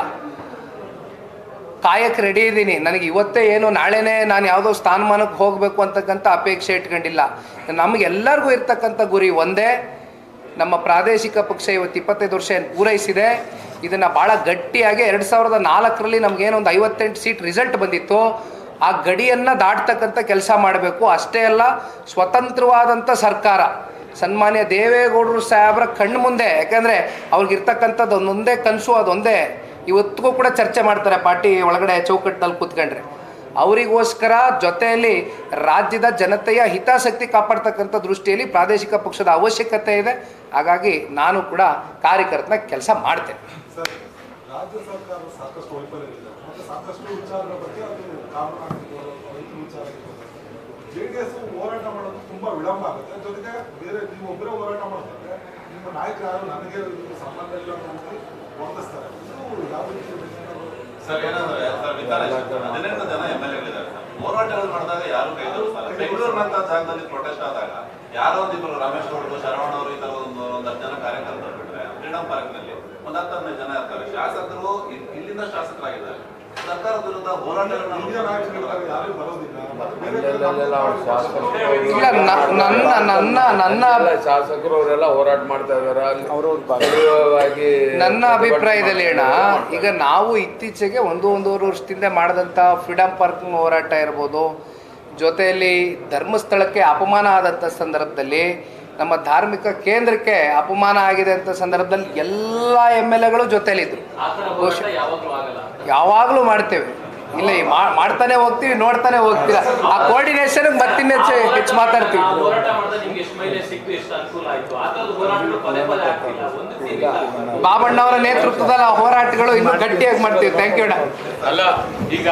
ಕಾಯಕ್ಕೆ ರೆಡಿ ಇದ್ದೀನಿ. ನನಗೆ ಇವತ್ತೇ ಏನು ನಾಳೆನೇ ನಾನು ಯಾವುದೋ ಸ್ಥಾನಮಾನಕ್ಕೆ ಹೋಗಬೇಕು ಅಂತಕ್ಕಂಥ ಅಪೇಕ್ಷೆ ಇಟ್ಕೊಂಡಿಲ್ಲ. ನಮಗೆಲ್ಲರಿಗೂ ಇರ್ತಕ್ಕಂಥ ಗುರಿ ಒಂದೇ. ನಮ್ಮ ಪ್ರಾದೇಶಿಕ ಪಕ್ಷ ಇವತ್ತು ಇಪ್ಪತ್ತೈದು ವರ್ಷ ಪೂರೈಸಿದೆ. ಇದನ್ನು ಭಾಳ ಗಟ್ಟಿಯಾಗಿ ಎರಡು ಸಾವಿರದ ನಾಲ್ಕರಲ್ಲಿ ನಮಗೇನೊಂದು ಐವತ್ತೆಂಟು ಸೀಟ್ ರಿಸಲ್ಟ್ ಬಂದಿತ್ತು. ಆ ಗಡಿಯನ್ನು ದಾಟ್ತಕ್ಕಂಥ ಕೆಲಸ ಮಾಡಬೇಕು. ಅಷ್ಟೇ ಅಲ್ಲ, ಸ್ವತಂತ್ರವಾದಂಥ ಸರ್ಕಾರ, ಸನ್ಮಾನ್ಯ ದೇವೇಗೌಡರು ಸಾಹೇಬ್ರ ಕಣ್ಣು ಮುಂದೆ, ಯಾಕೆಂದರೆ ಅವ್ರಿಗಿರ್ತಕ್ಕಂಥದ್ದು ಒಂದೊಂದೇ ಕನಸು, ಅದೊಂದೇ ಇವತ್ತಿಗೂ ಕೂಡ ಚರ್ಚೆ ಮಾಡ್ತಾರೆ ಪಾರ್ಟಿ ಒಳಗಡೆ ಚೌಕಟ್ಟಿನಲ್ಲಿ ಕೂತ್ಕೊಂಡ್ರೆ. ಅವರಿಗೋಸ್ಕರ ಜೊತೆಯಲ್ಲಿ ರಾಜ್ಯದ ಜನತೆಯ ಹಿತಾಸಕ್ತಿ ಕಾಪಾಡ್ತಕ್ಕಂಥ ದೃಷ್ಟಿಯಲ್ಲಿ ಪ್ರಾದೇಶಿಕ ಪಕ್ಷದ ಅವಶ್ಯಕತೆ ಇದೆ. ಹಾಗಾಗಿ ನಾನು ಕೂಡ ಕಾರ್ಯಕರ್ತನ ಕೆಲಸ ಮಾಡ್ತೇನೆ. ಸರ್, ರಾಜ್ಯ ಸರ್ಕಾರ ಸಾಕಷ್ಟು ವೈಫಲ್ಯವಿದೆ ಮತ್ತು ಸಾಕಷ್ಟು ವಿಚಾರಗಳ ಬಗ್ಗೆ ಅದು ಕಾನೂನು ಆಗಿರ್ಬೋದು ರೈತರ ವಿಚಾರ ಆಗಿರ್ಬೋದು ಹೋರಾಟ ಮಾಡೋದು ತುಂಬಾ ವಿಳಂಬ ಆಗುತ್ತೆ. ಜೊತೆಗೆ ಬೇರೆ ನೀವು ಒಬ್ಬರೇ ಹೋರಾಟ ಮಾಡ್ತಾರೆ ನಿಮ್ಮ ನಾಯಕರು ನನಗೆ ಸಂಬಂಧ ಇಲ್ಲ ಅಂತ ವರ್ತಿಸ್ತಾರೆ ಇದು ಯಾವ ಸರ್, ಏನಂದ್ರೆ ಸರ್, ವಿಚಾರ. ಹದಿನೆಂಟು ಜನ ಎಂ ಎಲ್ ಎಗಳಿದ್ದಾರೆ ಹೋರಾಟಗಳು ಮಾಡಿದಾಗ ಯಾರು ಕೈ ಜೋಡಿಸಲ್ಲ ಬೆಂಗಳೂರಿನಂತ ಜಾಗದಲ್ಲಿ ಪ್ರೊಟೆಸ್ಟ್ ಆದಾಗ ಯಾರೋ ಒಂದಿಬ್ಬರು ರಮೇಶ್ ಗೌಡರು, ಶರವಣ ಅವರು ಈ ತರ ಒಂದು ಒಂದಷ್ಟು ಜನ ಕಾರ್ಯಕರ್ತರು ಬಿಟ್ರೆ ಫ್ರೀಡಂ ಪಾರ್ಕ್ ಹದಿನೈದು ಜನ ಇರ್ತಾರೆ. ಶಾಸಕರು ಇಲ್ಲಿಂದ ಶಾಸಕರಾಗಿದ್ದಾರೆ. ಸರ್ಕಾರದ ವಿರುದ್ಧ ಹೋರಾಟಗಳನ್ನ ಶಾಸಕರು ಇಲ್ಲ ನನ್ನ ನನ್ನ ನನ್ನ ಎಲ್ಲ ಶಾಸಕರು ಅವರೆಲ್ಲ ಹೋರಾಟ ಮಾಡ್ತಾ ಇದ್ದಾರೆ. ನನ್ನ ಅಭಿಪ್ರಾಯದಲ್ಲಿ ಅಣ್ಣ ಈಗ ನಾವು ಇತ್ತೀಚೆಗೆ ಒಂದು ಒಂದೂವರೆ ವರ್ಷದಿಂದ ಮಾಡಿದಂಥ ಫ್ರೀಡಮ್ ಪಾರ್ಕ್ ಹೋರಾಟ ಇರ್ಬೋದು. ಜೊತೆಯಲ್ಲಿ ಧರ್ಮಸ್ಥಳಕ್ಕೆ ಅಪಮಾನ ಆದಂಥ ಸಂದರ್ಭದಲ್ಲಿ ನಮ್ಮ ಧಾರ್ಮಿಕ ಕೇಂದ್ರಕ್ಕೆ ಅಪಮಾನ ಆಗಿದೆ ಅಂತ ಸಂದರ್ಭದಲ್ಲಿ ಎಲ್ಲ ಎಂ ಎಲ್ ಎಗಳು ಜೊತೆಯಲ್ಲಿದ್ದರು ಯಾವಾಗಲೂ ಆಗಲ್ಲ. ಯಾವಾಗಲೂ ಮಾಡ್ತೇವೆ. ಇಲ್ಲ ಈ ಮಾ- ಮಾಡ್ತಾನೆ ಹೋಗ್ತೀವಿ ನೋಡ್ತಾನೆ ಹೋಗ್ತೀರ ಆ ಕೋರ್ಡಿನೇಷನ್ ಮತ್ತಿನ್ನ ಹೆಚ್ಚು ಮಾತಾಡ್ತೀವಿ. ಆ ಹೋರಾಟ ಮಾಡಿದ್ರೆ ನಿಮ್ಗೆ ಎಷ್ಟು ಮೈಲೇಜ್ ಸಿಕ್ತು ಎಷ್ಟು ಅನುಕೂಲ ಆಯ್ತು? ಆ ಥರದ ಹೋರಾಟಗಳು ಪದೇ ಪದೇ ಆಗ್ತಿಲ್ಲ. ಒಂದು ಸೀಮಿತ ಬಾಬಣ್ಣವರ ನೇತೃತ್ವದಲ್ಲಿ ಆ ಹೋರಾಟಗಳು ಇನ್ನೂ ಗಟ್ಟಿಯಾಗಿ ಮಾಡ್ತೀವಿ. ಥ್ಯಾಂಕ್ ಯು ಅಣ್ಣ. ಅಲ್ಲ ಈಗ